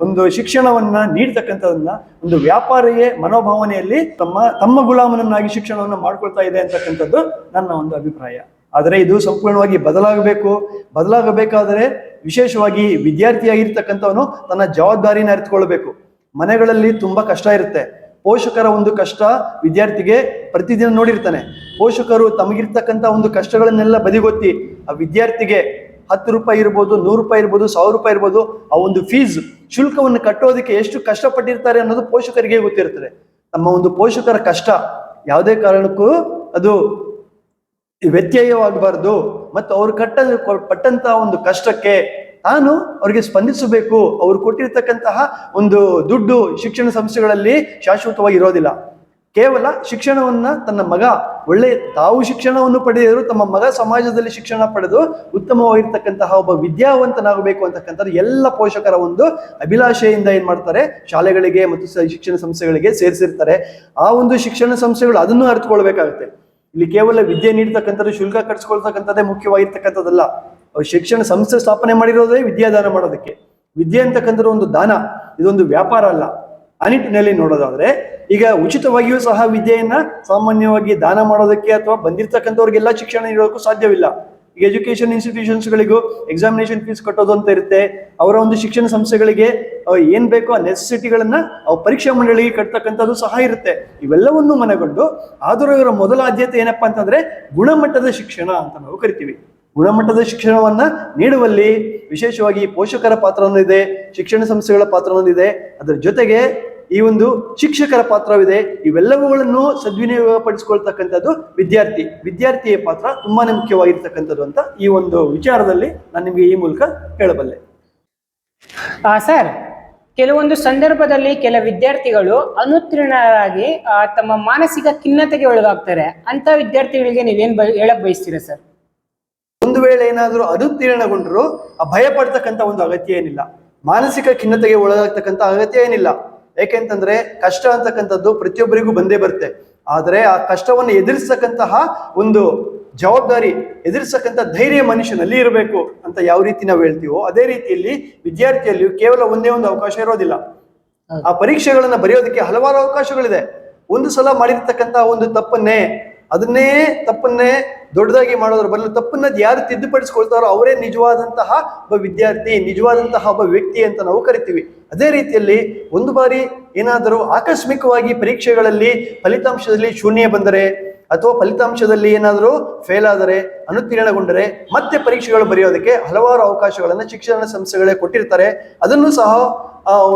ಒಂದು ಶಿಕ್ಷಣವನ್ನ ನೀಡ್ತಕ್ಕಂಥದನ್ನ ಒಂದು ವ್ಯಾಪಾರಿಯೇ ಮನೋಭಾವನೆಯಲ್ಲಿ ತಮ್ಮ ತಮ್ಮ ಗುಲಾಮನನ್ನಾಗಿ ಶಿಕ್ಷಣವನ್ನು ಮಾಡ್ಕೊಳ್ತಾ ಇದೆ ಅಂತಕ್ಕಂಥದ್ದು ನನ್ನ ಒಂದು ಅಭಿಪ್ರಾಯ. ಆದರೆ ಇದು ಸಂಪೂರ್ಣವಾಗಿ ಬದಲಾಗಬೇಕು. ಬದಲಾಗಬೇಕಾದರೆ ವಿಶೇಷವಾಗಿ ವಿದ್ಯಾರ್ಥಿಯಾಗಿರ್ತಕ್ಕಂಥವನು ತನ್ನ ಜವಾಬ್ದಾರಿನ ಅರಿತುಕೊಳ್ಬೇಕು. ಮನೆಗಳಲ್ಲಿ ತುಂಬಾ ಕಷ್ಟ ಇರುತ್ತೆ. ಪೋಷಕರ ಒಂದು ಕಷ್ಟ ವಿದ್ಯಾರ್ಥಿಗೆ ಪ್ರತಿದಿನ ನೋಡಿರ್ತಾನೆ. ಪೋಷಕರು ತಮಗಿರ್ತಕ್ಕಂಥ ಒಂದು ಕಷ್ಟಗಳನ್ನೆಲ್ಲ ಬದಿಗೊತ್ತಿ, ಆ ವಿದ್ಯಾರ್ಥಿಗೆ ಹತ್ತು ರೂಪಾಯಿ ಇರ್ಬೋದು, ನೂರು ರೂಪಾಯಿ ಇರ್ಬೋದು, ಸಾವಿರ ರೂಪಾಯಿ ಇರ್ಬೋದು, ಆ ಒಂದು ಫೀಸ್ ಶುಲ್ಕವನ್ನು ಕಟ್ಟೋದಕ್ಕೆ ಎಷ್ಟು ಕಷ್ಟಪಟ್ಟಿರ್ತಾರೆ ಅನ್ನೋದು ಪೋಷಕರಿಗೆ ಗೊತ್ತಿರ್ತದೆ ನಮ್ಮ ಒಂದು ಪೋಷಕರ ಕಷ್ಟ ಯಾವುದೇ ಕಾರಣಕ್ಕೂ ಅದು ವ್ಯತ್ಯಯವಾಗಬಾರ್ದು. ಮತ್ತು ಅವ್ರು ಕಟ್ಟ ಪಟ್ಟಂತ ಒಂದು ಕಷ್ಟಕ್ಕೆ ತಾನು ಅವರಿಗೆ ಸ್ಪಂದಿಸಬೇಕು. ಅವರು ಕೊಟ್ಟಿರ್ತಕ್ಕಂತಹ ಒಂದು ದುಡ್ಡು ಶಿಕ್ಷಣ ಸಂಸ್ಥೆಗಳಲ್ಲಿ ಶಾಶ್ವತವಾಗಿ ಇರೋದಿಲ್ಲ. ಕೇವಲ ಶಿಕ್ಷಣವನ್ನ ತನ್ನ ಮಗ, ಒಳ್ಳೆ ತಾವು ಶಿಕ್ಷಣವನ್ನು ಪಡೆಯಿದರೂ ತಮ್ಮ ಮಗ ಸಮಾಜದಲ್ಲಿ ಶಿಕ್ಷಣ ಪಡೆದು ಉತ್ತಮವಾಗಿರ್ತಕ್ಕಂತಹ ಒಬ್ಬ ವಿದ್ಯಾವಂತನಾಗಬೇಕು ಅಂತಕ್ಕಂಥದ್ದು ಎಲ್ಲ ಪೋಷಕರ ಒಂದು ಅಭಿಲಾಷೆಯಿಂದ ಏನ್ ಮಾಡ್ತಾರೆ? ಶಾಲೆಗಳಿಗೆ ಮತ್ತು ಶಿಕ್ಷಣ ಸಂಸ್ಥೆಗಳಿಗೆ ಸೇರಿಸಿರ್ತಾರೆ. ಆ ಒಂದು ಶಿಕ್ಷಣ ಸಂಸ್ಥೆಗಳು ಅದನ್ನು ಅರ್ಥಕೊಳ್ಬೇಕಾಗುತ್ತೆ ಇಲ್ಲಿ ಕೇವಲ ವಿದ್ಯೆ ನೀಡ್ತಕ್ಕಂಥದ್ದು, ಶುಲ್ಕ ಕಟ್ಸ್ಕೊಳ್ತಕ್ಕಂಥದ್ದೇ ಮುಖ್ಯವಾಗಿರ್ತಕ್ಕಂಥದ್ದಲ್ಲ. ಶಿಕ್ಷಣ ಸಂಸ್ಥೆ ಸ್ಥಾಪನೆ ಮಾಡಿರೋದೇ ವಿದ್ಯಾದಾನ ಮಾಡೋದಕ್ಕೆ. ವಿದ್ಯೆ ಅಂತಕ್ಕಂಥದ್ದು ಒಂದು ದಾನ, ಇದೊಂದು ವ್ಯಾಪಾರ ಅಲ್ಲ. ಆ ನಿಟ್ಟಿನಲ್ಲಿ ನೋಡೋದಾದ್ರೆ, ಈಗ ಉಚಿತವಾಗಿಯೂ ಸಹ ವಿದ್ಯೆಯನ್ನ ಸಾಮಾನ್ಯವಾಗಿ ದಾನ ಮಾಡೋದಕ್ಕೆ ಅಥವಾ ಬಂದಿರತಕ್ಕಂಥವ್ರಿಗೆಲ್ಲ ಶಿಕ್ಷಣ ನೀಡೋದಕ್ಕೂ ಸಾಧ್ಯವಿಲ್ಲ. ಈಗ ಎಜುಕೇಶನ್ ಇನ್ಸ್ಟಿಟ್ಯೂಷನ್ಸ್ಗಳಿಗೂ ಎಕ್ಸಾಮಿನೇಷನ್ ಫೀಸ್ ಕಟ್ಟೋದು ಅಂತ ಇರುತ್ತೆ. ಅವರ ಒಂದು ಶಿಕ್ಷಣ ಸಂಸ್ಥೆಗಳಿಗೆ ಏನು ಬೇಕೋ ಆ ನೆಸೆಸಿಟಿಗಳನ್ನ ಪರೀಕ್ಷಾ ಮಂಡಳಿಗೆ ಕಟ್ತಕ್ಕಂಥದ್ದು ಸಹ ಇರುತ್ತೆ. ಇವೆಲ್ಲವನ್ನೂ ಮನಗೊಂಡು ಆದರೂ ಇವರ ಮೊದಲ ಆದ್ಯತೆ ಏನಪ್ಪಾ ಅಂತಂದ್ರೆ ಗುಣಮಟ್ಟದ ಶಿಕ್ಷಣ ಅಂತ ನಾವು ಕರಿತೀವಿ. ಗುಣಮಟ್ಟದ ಶಿಕ್ಷಣವನ್ನ ನೀಡುವಲ್ಲಿ ವಿಶೇಷವಾಗಿ ಪೋಷಕರ ಪಾತ್ರವನ್ನು ಇದೆ ಶಿಕ್ಷಣ ಸಂಸ್ಥೆಗಳ ಪಾತ್ರವನ್ನು ಇದೆ ಅದರ ಜೊತೆಗೆ ಈ ಒಂದು ಶಿಕ್ಷಕರ ಪಾತ್ರವಿದೆ. ಇವೆಲ್ಲವುಗಳನ್ನು ಸದ್ವಿನಿಯೋಗ ಪಡಿಸಿಕೊಳ್ತಕ್ಕಂಥದ್ದು ವಿದ್ಯಾರ್ಥಿ. ವಿದ್ಯಾರ್ಥಿಯ ಪಾತ್ರ ತುಂಬಾನೇ ಮುಖ್ಯವಾಗಿರ್ತಕ್ಕಂಥದ್ದು ಅಂತ ಈ ಒಂದು ವಿಚಾರದಲ್ಲಿ ನಾನು ನಿಮಗೆ ಈ ಮೂಲಕ ಹೇಳಬಲ್ಲೆ. ಸರ್, ಕೆಲವೊಂದು ಸಂದರ್ಭದಲ್ಲಿ ಕೆಲ ವಿದ್ಯಾರ್ಥಿಗಳು ಅನುತ್ತೀರ್ಣರಾಗಿ ತಮ್ಮ ಮಾನಸಿಕ ಖಿನ್ನತೆಗೆ ಒಳಗಾಗ್ತಾರೆ. ಅಂತ ವಿದ್ಯಾರ್ಥಿಗಳಿಗೆ ನೀವೇನ್ ಹೇಳಕ್ ಬಯಸ್ತೀರಾ, ಸರ್? ಒಂದು ವೇಳೆ ಏನಾದರೂ ಅದು ಅನುತ್ತೀರ್ಣಗೊಂಡ್ರು ಆ ಭಯ ಪಡ್ತಕ್ಕಂಥ ಒಂದು ಅಗತ್ಯ ಏನಿಲ್ಲ. ಮಾನಸಿಕ ಖಿನ್ನತೆಗೆ ಒಳಗಾಗ್ತಕ್ಕಂಥ ಅಗತ್ಯ ಏನಿಲ್ಲ. ಏಕೆಂತಂದ್ರೆ ಕಷ್ಟ ಅಂತಕ್ಕಂಥದ್ದು ಪ್ರತಿಯೊಬ್ಬರಿಗೂ ಬಂದೇ ಬರುತ್ತೆ. ಆದರೆ ಆ ಕಷ್ಟವನ್ನು ಎದುರಿಸತಕ್ಕಂತಹ ಒಂದು ಜವಾಬ್ದಾರಿ, ಎದುರಿಸತಕ್ಕಂಥ ಧೈರ್ಯ ಮನುಷ್ಯನಲ್ಲಿ ಇರಬೇಕು ಅಂತ ಯಾವ ರೀತಿ ನಾವು ಹೇಳ್ತೀವೋ, ಅದೇ ರೀತಿಯಲ್ಲಿ ವಿದ್ಯಾರ್ಥಿಯಲ್ಲಿಯೂ ಕೇವಲ ಒಂದೇ ಒಂದು ಅವಕಾಶ ಇರೋದಿಲ್ಲ. ಆ ಪರೀಕ್ಷೆಗಳನ್ನ ಬರೆಯೋದಕ್ಕೆ ಹಲವಾರು ಅವಕಾಶಗಳಿದೆ. ಒಂದು ಸಲ ಮಾಡಿರ್ತಕ್ಕಂತಹ ಒಂದು ತಪ್ಪನ್ನೇ ಅದನ್ನೇ ತಪ್ಪನ್ನೇ ದೊಡ್ಡದಾಗಿ ಮಾಡೋದ್ರ ಬದಲು ತಪ್ಪನ್ನ ಯಾರು ತಿದ್ದುಪಡಿಸ್ಕೊಳ್ತಾರೋ ಅವರೇ ನಿಜವಾದಂತಹ ಒಬ್ಬ ವಿದ್ಯಾರ್ಥಿ, ನಿಜವಾದಂತಹ ಒಬ್ಬ ವ್ಯಕ್ತಿ ಅಂತ ನಾವು ಕರಿತೀವಿ. ಅದೇ ರೀತಿಯಲ್ಲಿ ಒಂದು ಬಾರಿ ಏನಾದರೂ ಆಕಸ್ಮಿಕವಾಗಿ ಪರೀಕ್ಷೆಗಳಲ್ಲಿ ಫಲಿತಾಂಶದಲ್ಲಿ ಶೂನ್ಯ ಬಂದರೆ ಅಥವಾ ಫಲಿತಾಂಶದಲ್ಲಿ ಏನಾದರೂ ಫೇಲ್ ಆದರೆ, ಅನುತ್ತೀರ್ಣಗೊಂಡರೆ ಮತ್ತೆ ಪರೀಕ್ಷೆಗಳು ಬರೆಯೋದಕ್ಕೆ ಹಲವಾರು ಅವಕಾಶಗಳನ್ನು, ಶಿಕ್ಷಣ ಸಂಸ್ಥೆಗಳೇ ಕೊಟ್ಟಿರ್ತಾರೆ. ಅದನ್ನು ಸಹ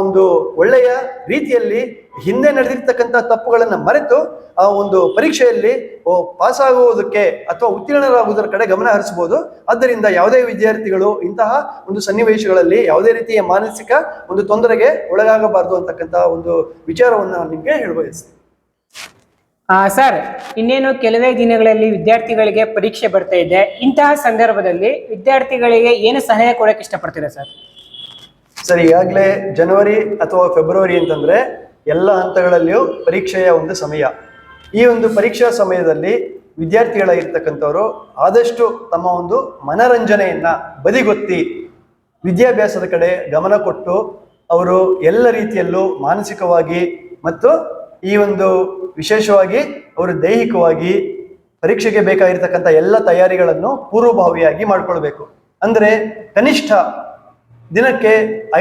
ಒಂದು ಒಳ್ಳೆಯ ರೀತಿಯಲ್ಲಿ ಹಿಂದೆ ನಡೆದಿರ್ತಕ್ಕಂಥ ತಪ್ಪುಗಳನ್ನು ಮರೆತು ಆ ಒಂದು ಪರೀಕ್ಷೆಯಲ್ಲಿ ಪಾಸ್ ಆಗುವುದಕ್ಕೆ ಅಥವಾ ಉತ್ತೀರ್ಣರಾಗುವುದರ ಕಡೆ ಗಮನ ಹರಿಸಬಹುದು. ಆದ್ದರಿಂದ ಯಾವುದೇ ವಿದ್ಯಾರ್ಥಿಗಳು ಇಂತಹ ಒಂದು ಸನ್ನಿವೇಶಗಳಲ್ಲಿ ಯಾವುದೇ ರೀತಿಯ ಮಾನಸಿಕ ಒಂದು ತೊಂದರೆಗೆ ಒಳಗಾಗಬಾರದು ಅಂತಕ್ಕಂಥ ಒಂದು ವಿಚಾರವನ್ನು ನಾನು ನಿಮಗೆ ಹೇಳಬಯಸ್ತೀನಿ. ಆ, ಸರ್ ಇನ್ನೇನು ಕೆಲವೇ ದಿನಗಳಲ್ಲಿ ವಿದ್ಯಾರ್ಥಿಗಳಿಗೆ ಪರೀಕ್ಷೆ ಬರ್ತಾ ಇದೆ. ಇಂತಹ ಸಂದರ್ಭದಲ್ಲಿ ವಿದ್ಯಾರ್ಥಿಗಳಿಗೆ ಏನು ಸಹಾಯ ಕೊಡಕ್ಕೆ ಇಷ್ಟಪಡ್ತೀರಾ ಸರ್? ಸರ್ ಈಗಾಗಲೇ ಜನವರಿ ಅಥವಾ ಫೆಬ್ರವರಿ ಅಂತಂದ್ರೆ ಎಲ್ಲ ಹಂತಗಳಲ್ಲಿಯೂ ಪರೀಕ್ಷೆಯ ಒಂದು ಸಮಯ. ಈ ಒಂದು ಪರೀಕ್ಷಾ ಸಮಯದಲ್ಲಿ ವಿದ್ಯಾರ್ಥಿಗಳಾಗಿರ್ತಕ್ಕಂಥವರು ಆದಷ್ಟು ತಮ್ಮ ಒಂದು ಮನರಂಜನೆಯನ್ನ ಬದಿಗೊತ್ತಿ ವಿದ್ಯಾಭ್ಯಾಸದ ಕಡೆ ಗಮನ ಕೊಟ್ಟು ಅವರು ಎಲ್ಲ ರೀತಿಯಲ್ಲೂ ಮಾನಸಿಕವಾಗಿ ಮತ್ತು ಈ ಒಂದು ವಿಶೇಷವಾಗಿ ಅವರು ದೈಹಿಕವಾಗಿ ಪರೀಕ್ಷೆಗೆ ಬೇಕಾಗಿರ್ತಕ್ಕಂಥ ಎಲ್ಲ ತಯಾರಿಗಳನ್ನು ಪೂರ್ವಭಾವಿಯಾಗಿ ಮಾಡಿಕೊಳ್ಬೇಕು. ಅಂದರೆ ಕನಿಷ್ಠ ದಿನಕ್ಕೆ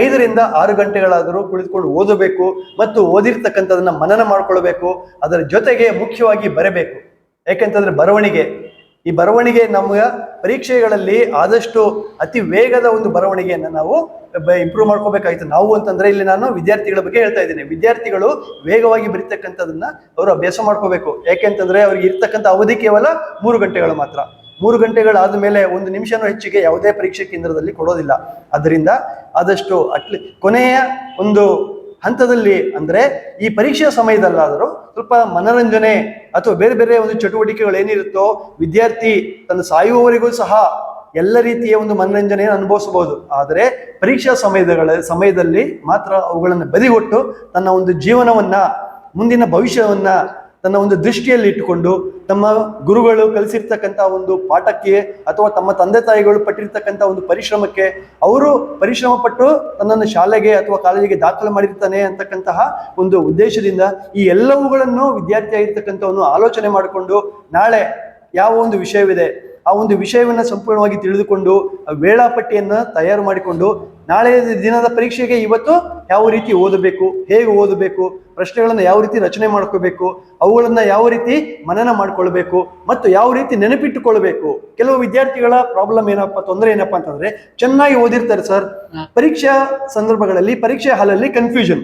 ಐದರಿಂದ ಆರು ಗಂಟೆಗಳಾದರೂ ಕುಳಿತುಕೊಂಡು ಓದಬೇಕು ಮತ್ತು ಓದಿರ್ತಕ್ಕಂಥದನ್ನ ಮನನ ಮಾಡ್ಕೊಳ್ಬೇಕು, ಅದರ ಜೊತೆಗೆ ಮುಖ್ಯವಾಗಿ ಬರಬೇಕು. ಯಾಕೆಂತಂದ್ರೆ ಬರವಣಿಗೆ. ಈ ಬರವಣಿಗೆ ನಮ್ಮ ಪರೀಕ್ಷೆಗಳಲ್ಲಿ ಆದಷ್ಟು ಅತಿ ವೇಗದ ಒಂದು ಬರವಣಿಗೆಯನ್ನು ನಾವು ಇಂಪ್ರೂವ್ ಮಾಡ್ಕೋಬೇಕಾಯ್ತು. ನಾವು ಅಂತಂದ್ರೆ ಇಲ್ಲಿ ನಾನು ವಿದ್ಯಾರ್ಥಿಗಳ ಬಗ್ಗೆ ಹೇಳ್ತಾ ಇದ್ದೀನಿ. ವಿದ್ಯಾರ್ಥಿಗಳು ವೇಗವಾಗಿ ಬರೀತಕ್ಕಂಥದನ್ನ ಅವರು ಅಭ್ಯಾಸ ಮಾಡ್ಕೋಬೇಕು. ಯಾಕೆಂತಂದ್ರೆ ಅವ್ರಿಗೆ ಇರ್ತಕ್ಕಂಥ ಅವಧಿ ಕೇವಲ ಮೂರು ಗಂಟೆಗಳು ಮಾತ್ರ. ಮೂರು ಗಂಟೆಗಳಾದ ಮೇಲೆ ಒಂದು ನಿಮಿಷನೂ ಹೆಚ್ಚಿಗೆ ಯಾವುದೇ ಪರೀಕ್ಷೆ ಕೇಂದ್ರದಲ್ಲಿ ಕೊಡೋದಿಲ್ಲ. ಅದರಿಂದ ಆದಷ್ಟು ಅಟ್ಲಿ ಕೊನೆಯ ಒಂದು ಹಂತದಲ್ಲಿ ಅಂದರೆ ಈ ಪರೀಕ್ಷೆಯ ಸಮಯದಲ್ಲಾದರೂ ಸ್ವಲ್ಪ ಮನರಂಜನೆ ಅಥವಾ ಬೇರೆ ಬೇರೆ ಒಂದು ಚಟುವಟಿಕೆಗಳು ಏನಿರುತ್ತೋ ವಿದ್ಯಾರ್ಥಿ ತನ್ನ ಸಾಯುವವರಿಗೂ ಸಹ ಎಲ್ಲ ರೀತಿಯ ಒಂದು ಮನರಂಜನೆಯನ್ನು ಅನುಭವಿಸಬಹುದು. ಆದರೆ ಪರೀಕ್ಷಾ ಸಮಯದಗಳ ಸಮಯದಲ್ಲಿ ಮಾತ್ರ ಅವುಗಳನ್ನು ಬದಿಗೊಟ್ಟು ತನ್ನ ಒಂದು ಜೀವನವನ್ನ, ಮುಂದಿನ ಭವಿಷ್ಯವನ್ನ ತನ್ನ ಒಂದು ದೃಷ್ಟಿಯಲ್ಲಿ ಇಟ್ಟುಕೊಂಡು ತಮ್ಮ ಗುರುಗಳು ಕಲಿಸಿರ್ತಕ್ಕಂಥ ಒಂದು ಪಾಠಕ್ಕೆ ಅಥವಾ ತಮ್ಮ ತಂದೆ ತಾಯಿಗಳು ಪಟ್ಟಿರ್ತಕ್ಕಂಥ ಒಂದು ಪರಿಶ್ರಮಕ್ಕೆ ಅವರು ಪರಿಶ್ರಮ ಪಟ್ಟು ತನ್ನನ್ನು ಶಾಲೆಗೆ ಅಥವಾ ಕಾಲೇಜಿಗೆ ದಾಖಲೆ ಮಾಡಿರ್ತಾನೆ ಅಂತಕ್ಕಂತಹ ಒಂದು ಉದ್ದೇಶದಿಂದ ಈ ಎಲ್ಲವುಗಳನ್ನು ವಿದ್ಯಾರ್ಥಿ ಆಗಿರ್ತಕ್ಕಂಥವನು ಆಲೋಚನೆ ಮಾಡಿಕೊಂಡು ನಾಳೆ ಯಾವ ಒಂದು ವಿಷಯವಿದೆ ಆ ಒಂದು ವಿಷಯವನ್ನು ಸಂಪೂರ್ಣವಾಗಿ ತಿಳಿದುಕೊಂಡು ಆ ವೇಳಾಪಟ್ಟಿಯನ್ನು ತಯಾರು ಮಾಡಿಕೊಂಡು ನಾಳೆ ದಿನದ ಪರೀಕ್ಷೆಗೆ ಇವತ್ತು ಯಾವ ರೀತಿ ಓದಬೇಕು ಹೇಗೆ ಓದಬೇಕು ಪ್ರಶ್ನೆಗಳನ್ನು ಯಾವ ರೀತಿ ರಚನೆ ಮಾಡ್ಕೋಬೇಕು ಅವುಗಳನ್ನು ಯಾವ ರೀತಿ ಮನನ ಮಾಡಿಕೊಳ್ಬೇಕು ಮತ್ತು ಯಾವ ರೀತಿ ನೆನಪಿಟ್ಟುಕೊಳ್ಬೇಕು. ಕೆಲವು ವಿದ್ಯಾರ್ಥಿಗಳ ಪ್ರಾಬ್ಲಮ್ ಏನಪ್ಪ ತೊಂದರೆ ಏನಪ್ಪಾ ಅಂತಂದ್ರೆ ಚೆನ್ನಾಗಿ ಓದಿರ್ತಾರೆ ಸರ್. ಪರೀಕ್ಷಾ ಸಂದರ್ಭಗಳಲ್ಲಿ ಪರೀಕ್ಷಾ ಹಾಲಲ್ಲಿ ಕನ್ಫ್ಯೂಷನ್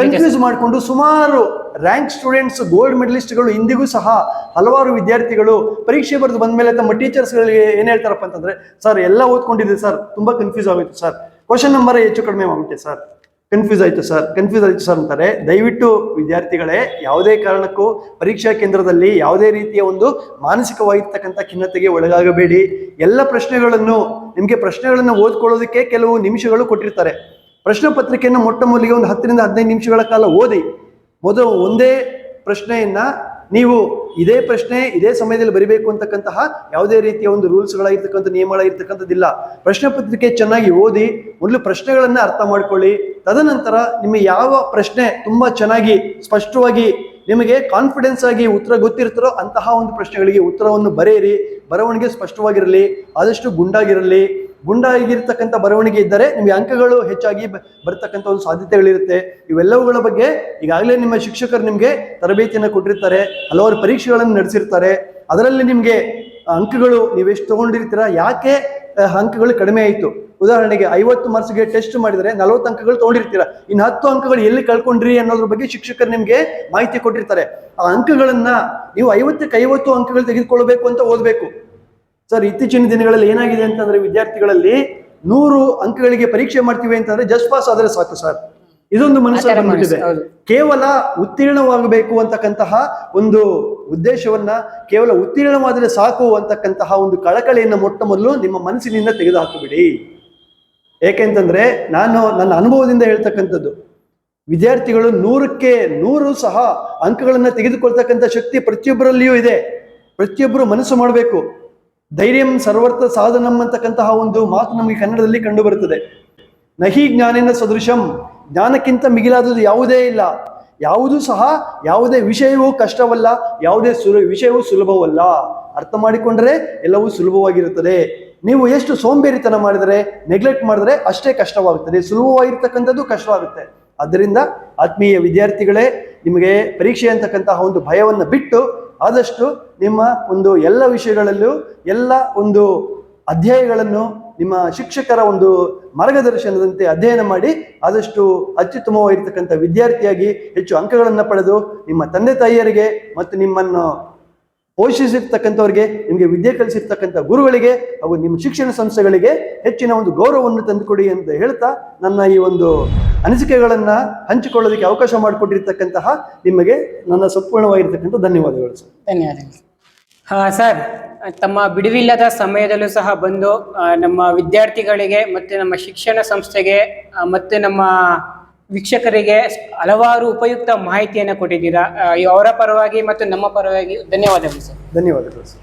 ಕನ್ಫ್ಯೂಸ್ ಮಾಡಿಕೊಂಡು ಸುಮಾರು ರ್ಯಾಂಕ್ ಸ್ಟೂಡೆಂಟ್ಸ್ ಗೋಲ್ಡ್ ಮೆಡಲಿಸ್ಟ್ಗಳು ಇಂದಿಗೂ ಸಹ ಹಲವಾರು ವಿದ್ಯಾರ್ಥಿಗಳು ಪರೀಕ್ಷೆ ಬರೆದು ಬಂದ್ಮೇಲೆ ತಮ್ಮ ಟೀಚರ್ಸ್ಗಳಿಗೆ ಏನ್ ಹೇಳ್ತಾರಪ್ಪ ಅಂತಂದ್ರೆ ಸರ್ ಎಲ್ಲ ಓದ್ಕೊಂಡಿದ್ದೆ ಸರ್ ತುಂಬಾ ಕನ್ಫ್ಯೂಸ್ ಆಗೋಯ್ತು ಸರ್ ಕ್ವಶನ್ ನಂಬರ್ ಹೆಚ್ಚು ಕಡಿಮೆ ಆಗುತ್ತೆ ಸರ್ ಕನ್ಫ್ಯೂಸ್ ಆಯ್ತು ಸರ್ ಕನ್ಫ್ಯೂಸ್ ಆಯ್ತು ಸರ್ ಅಂತಾರೆ. ದಯವಿಟ್ಟು ವಿದ್ಯಾರ್ಥಿಗಳೇ, ಯಾವುದೇ ಕಾರಣಕ್ಕೂ ಪರೀಕ್ಷಾ ಕೇಂದ್ರದಲ್ಲಿ ಯಾವುದೇ ರೀತಿಯ ಒಂದು ಮಾನಸಿಕವಾಗಿರ್ತಕ್ಕಂಥ ಖಿನ್ನತೆಗೆ ಒಳಗಾಗಬೇಡಿ. ಎಲ್ಲ ಪ್ರಶ್ನೆಗಳನ್ನು, ನಿಮಗೆ ಪ್ರಶ್ನೆಗಳನ್ನು ಓದ್ಕೊಳ್ಳೋದಕ್ಕೆ ಕೆಲವು ನಿಮಿಷಗಳು ಕೊಟ್ಟಿರ್ತಾರೆ. ಪ್ರಶ್ನೆ ಪತ್ರಿಕೆಯನ್ನು ಮೊಟ್ಟ ಮೊದಲಿಗೆ ಒಂದು ಹತ್ತರಿಂದ ಹದಿನೈದು ನಿಮಿಷಗಳ ಕಾಲ ಓದಿ. ಮೊದಲು ಒಂದೇ ಪ್ರಶ್ನೆಯನ್ನ ನೀವು ಇದೇ ಪ್ರಶ್ನೆ ಇದೇ ಸಮಯದಲ್ಲಿ ಬರಿಬೇಕು ಅಂತಕ್ಕಂತಹ ಯಾವುದೇ ರೀತಿಯ ಒಂದು ರೂಲ್ಸ್ಗಳಾಗಿರ್ತಕ್ಕಂಥ ನಿಯಮಗಳಾಗಿರ್ತಕ್ಕಂಥದ್ದಿಲ್ಲ. ಪ್ರಶ್ನೆ ಪತ್ರಿಕೆ ಚೆನ್ನಾಗಿ ಓದಿ, ಮೊದಲು ಪ್ರಶ್ನೆಗಳನ್ನ ಅರ್ಥ ಮಾಡ್ಕೊಳ್ಳಿ. ತದನಂತರ ನಿಮಗೆ ಯಾವ ಪ್ರಶ್ನೆ ತುಂಬಾ ಚೆನ್ನಾಗಿ, ಸ್ಪಷ್ಟವಾಗಿ ನಿಮಗೆ ಕಾನ್ಫಿಡೆನ್ಸ್ ಆಗಿ ಉತ್ತರ ಗೊತ್ತಿರ್ತಾರೋ ಅಂತಹ ಒಂದು ಪ್ರಶ್ನೆಗಳಿಗೆ ಉತ್ತರವನ್ನು ಬರೆಯಿರಿ. ಬರವಣಿಗೆ ಸ್ಪಷ್ಟವಾಗಿರಲಿ, ಆದಷ್ಟು ಗುಂಡಾಗಿರಲಿ ಗುಂಡಾಗಿರ್ತಕ್ಕಂಥ ಬರವಣಿಗೆ ಇದ್ದರೆ ನಿಮಗೆ ಅಂಕಗಳು ಹೆಚ್ಚಾಗಿ ಬರ್ತಕ್ಕಂಥ ಒಂದು ಸಾಧ್ಯತೆಗಳಿರುತ್ತೆ. ಇವೆಲ್ಲವುಗಳ ಬಗ್ಗೆ ಈಗಾಗಲೇ ನಿಮ್ಮ ಶಿಕ್ಷಕರು ನಿಮಗೆ ತರಬೇತಿಯನ್ನು ಕೊಟ್ಟಿರ್ತಾರೆ, ಹಲವಾರು ಪರೀಕ್ಷೆಗಳನ್ನು ನಡೆಸಿರ್ತಾರೆ. ಅದರಲ್ಲಿ ನಿಮಗೆ ಅಂಕಗಳು ನೀವೆಷ್ಟು ತಗೊಂಡಿರ್ತೀರಾ, ಯಾಕೆ ಅಂಕಗಳು ಕಡಿಮೆ ಆಯಿತು? ಉದಾಹರಣೆಗೆ ಐವತ್ತು ಮಾರ್ಕ್ಸ್ಗೆ ಟೆಸ್ಟ್ ಮಾಡಿದರೆ ನಲವತ್ತು ಅಂಕಗಳು ತೊಗೊಂಡಿರ್ತೀರ? ಇನ್ನು ಹತ್ತು ಅಂಕಗಳು ಎಲ್ಲಿ ಕಳ್ಕೊಂಡ್ರಿ ಅನ್ನೋದ್ರ ಬಗ್ಗೆ ಶಿಕ್ಷಕರು ನಿಮಗೆ ಮಾಹಿತಿ ಕೊಟ್ಟಿರ್ತಾರೆ. ಆ ಅಂಕಗಳನ್ನ ನೀವು ಐವತ್ತಕ್ಕೆ ಐವತ್ತು ಅಂಕಗಳು ತೆಗೆದುಕೊಳ್ಬೇಕು ಅಂತ ಓದಬೇಕು. ಸರ್ ಇತ್ತೀಚಿನ ದಿನಗಳಲ್ಲಿ ಏನಾಗಿದೆ ಅಂತಂದ್ರೆ ವಿದ್ಯಾರ್ಥಿಗಳಲ್ಲಿ ನೂರು ಅಂಕಗಳಿಗೆ ಪರೀಕ್ಷೆ ಮಾಡ್ತೀವಿ ಅಂತಂದ್ರೆ ಜಸ್ಟ್ ಪಾಸ್ ಆದ್ರೆ ಸಾಕು ಸರ್ ಇದೊಂದು ಮನಸ್ಸಲ್ಲಿ ಆ ಬಂದ್ಬಿಟ್ಟಿದೆ. ಮನಸ್ಸು, ಹೌದು. ಕೇವಲ ಉತ್ತೀರ್ಣವಾಗಬೇಕು ಅಂತಕ್ಕಂತಹ ಒಂದು ಉದ್ದೇಶವನ್ನ ಕೇವಲ ಉತ್ತೀರ್ಣವಾದರೆ ಸಾಕು ಅಂತಕ್ಕಂತಹ ಒಂದು ಕಳಕಳಿಯನ್ನು ಮೊಟ್ಟ ಮೊದಲು ನಿಮ್ಮ ಮನಸ್ಸಿನಿಂದ ತೆಗೆದುಹಾಕಿಬಿಡಿ. ಏಕೆಂತಂದ್ರೆ ನಾನು ನನ್ನ ಅನುಭವದಿಂದ ಹೇಳ್ತಕ್ಕಂಥದ್ದು ವಿದ್ಯಾರ್ಥಿಗಳು ನೂರಕ್ಕೆ ನೂರು ಸಹ ಅಂಕಗಳನ್ನು ತೆಗೆದುಕೊಳ್ತಕ್ಕಂಥ ಶಕ್ತಿ ಪ್ರತಿಯೊಬ್ಬರಲ್ಲಿಯೂ ಇದೆ. ಪ್ರತಿಯೊಬ್ಬರು ಮನಸ್ಸು ಮಾಡಬೇಕು. ಧೈರ್ಯಂ ಸರ್ವರ್ಥ ಸಾಧನಂ ಅಂತಕ್ಕಂತಹ ಒಂದು ಮಾತು ನಮಗೆ ಕನ್ನಡದಲ್ಲಿ ಕಂಡು ಬರುತ್ತದೆ ನಹಿ ಜ್ಞಾನೇನ ಸದೃಶಂ, ಜ್ಞಾನಕ್ಕಿಂತ ಮಿಗಿಲಾದದ್ದು ಯಾವುದೇ ಇಲ್ಲ. ಯಾವುದೂ ಸಹ ಯಾವುದೇ ವಿಷಯವೂ ಕಷ್ಟವಲ್ಲ, ಯಾವುದೇ ಸುಲ, ವಿಷಯವೂ ಸುಲಭವಲ್ಲ. ಅರ್ಥ ಮಾಡಿಕೊಂಡರೆ ಎಲ್ಲವೂ ಸುಲಭವಾಗಿರುತ್ತದೆ. ನೀವು ಎಷ್ಟು ಸೋಂಬೇರಿತನ ಮಾಡಿದರೆ ನೆಗ್ಲೆಕ್ಟ್ ಮಾಡಿದರೆ ಅಷ್ಟೇ ಕಷ್ಟವಾಗುತ್ತದೆ. ಸುಲಭವಾಗಿರ್ತಕ್ಕಂಥದ್ದು ಕಷ್ಟವಾಗುತ್ತೆ. ಆದ್ದರಿಂದ ಆತ್ಮೀಯ ವಿದ್ಯಾರ್ಥಿಗಳೇ, ನಿಮಗೆ ಪರೀಕ್ಷೆ ಅಂತಕ್ಕಂತಹ ಒಂದು ಭಯವನ್ನು ಬಿಟ್ಟು ಆದಷ್ಟು ನಿಮ್ಮ ಒಂದು ಎಲ್ಲ ವಿಷಯಗಳಲ್ಲೂ ಎಲ್ಲ ಒಂದು ಅಧ್ಯಾಯಗಳನ್ನು ನಿಮ್ಮ ಶಿಕ್ಷಕರ ಒಂದು ಮಾರ್ಗದರ್ಶನದಂತೆ ಅಧ್ಯಯನ ಮಾಡಿ ಆದಷ್ಟು ಅತ್ಯುತ್ತಮವಾಗಿರ್ತಕ್ಕಂಥ ವಿದ್ಯಾರ್ಥಿಯಾಗಿ ಹೆಚ್ಚು ಅಂಕಗಳನ್ನು ಪಡೆದು ನಿಮ್ಮ ತಂದೆ ತಾಯಿಯರಿಗೆ ಮತ್ತು ನಿಮ್ಮನ್ನು ಪೋಷಿಸಿರ್ತಕ್ಕಂಥವ್ರಿಗೆ, ನಿಮಗೆ ವಿದ್ಯೆ ಕಲಿಸಿರ್ತಕ್ಕಂಥ ಗುರುಗಳಿಗೆ ಹಾಗೂ ನಿಮ್ಮ ಶಿಕ್ಷಣ ಸಂಸ್ಥೆಗಳಿಗೆ ಹೆಚ್ಚಿನ ಒಂದು ಗೌರವವನ್ನು ತಂದುಕೊಡಿ ಅಂತ ಹೇಳ್ತಾ ನನ್ನ ಈ ಒಂದು ಅನಿಸಿಕೆಗಳನ್ನು ಹಂಚಿಕೊಳ್ಳೋದಕ್ಕೆ ಅವಕಾಶ ಮಾಡಿಕೊಟ್ಟಿರ್ತಕ್ಕಂತಹ ನಿಮಗೆ ನನ್ನ ಸಂಪೂರ್ಣವಾಗಿರ್ತಕ್ಕಂಥ ಧನ್ಯವಾದಗಳು ಸರ್. ಧನ್ಯವಾದಗಳು. ಹಾ, ಸರ್, ತಮ್ಮ ಬಿಡುವಿಲ್ಲದ ಸಮಯದಲ್ಲೂ ಸಹ ಬಂದು ನಮ್ಮ ವಿದ್ಯಾರ್ಥಿಗಳಿಗೆ ಮತ್ತು ನಮ್ಮ ಶಿಕ್ಷಣ ಸಂಸ್ಥೆಗೆ ಮತ್ತು ನಮ್ಮ ವೀಕ್ಷಕರಿಗೆ ಹಲವಾರು ಉಪಯುಕ್ತ ಮಾಹಿತಿಯನ್ನು ಕೊಟ್ಟಿದ್ದೀರಾ. ಅವರ ಪರವಾಗಿ ಮತ್ತು ನಮ್ಮ ಪರವಾಗಿ ಧನ್ಯವಾದಗಳು ಸರ್. ಧನ್ಯವಾದಗಳು ಸರ್.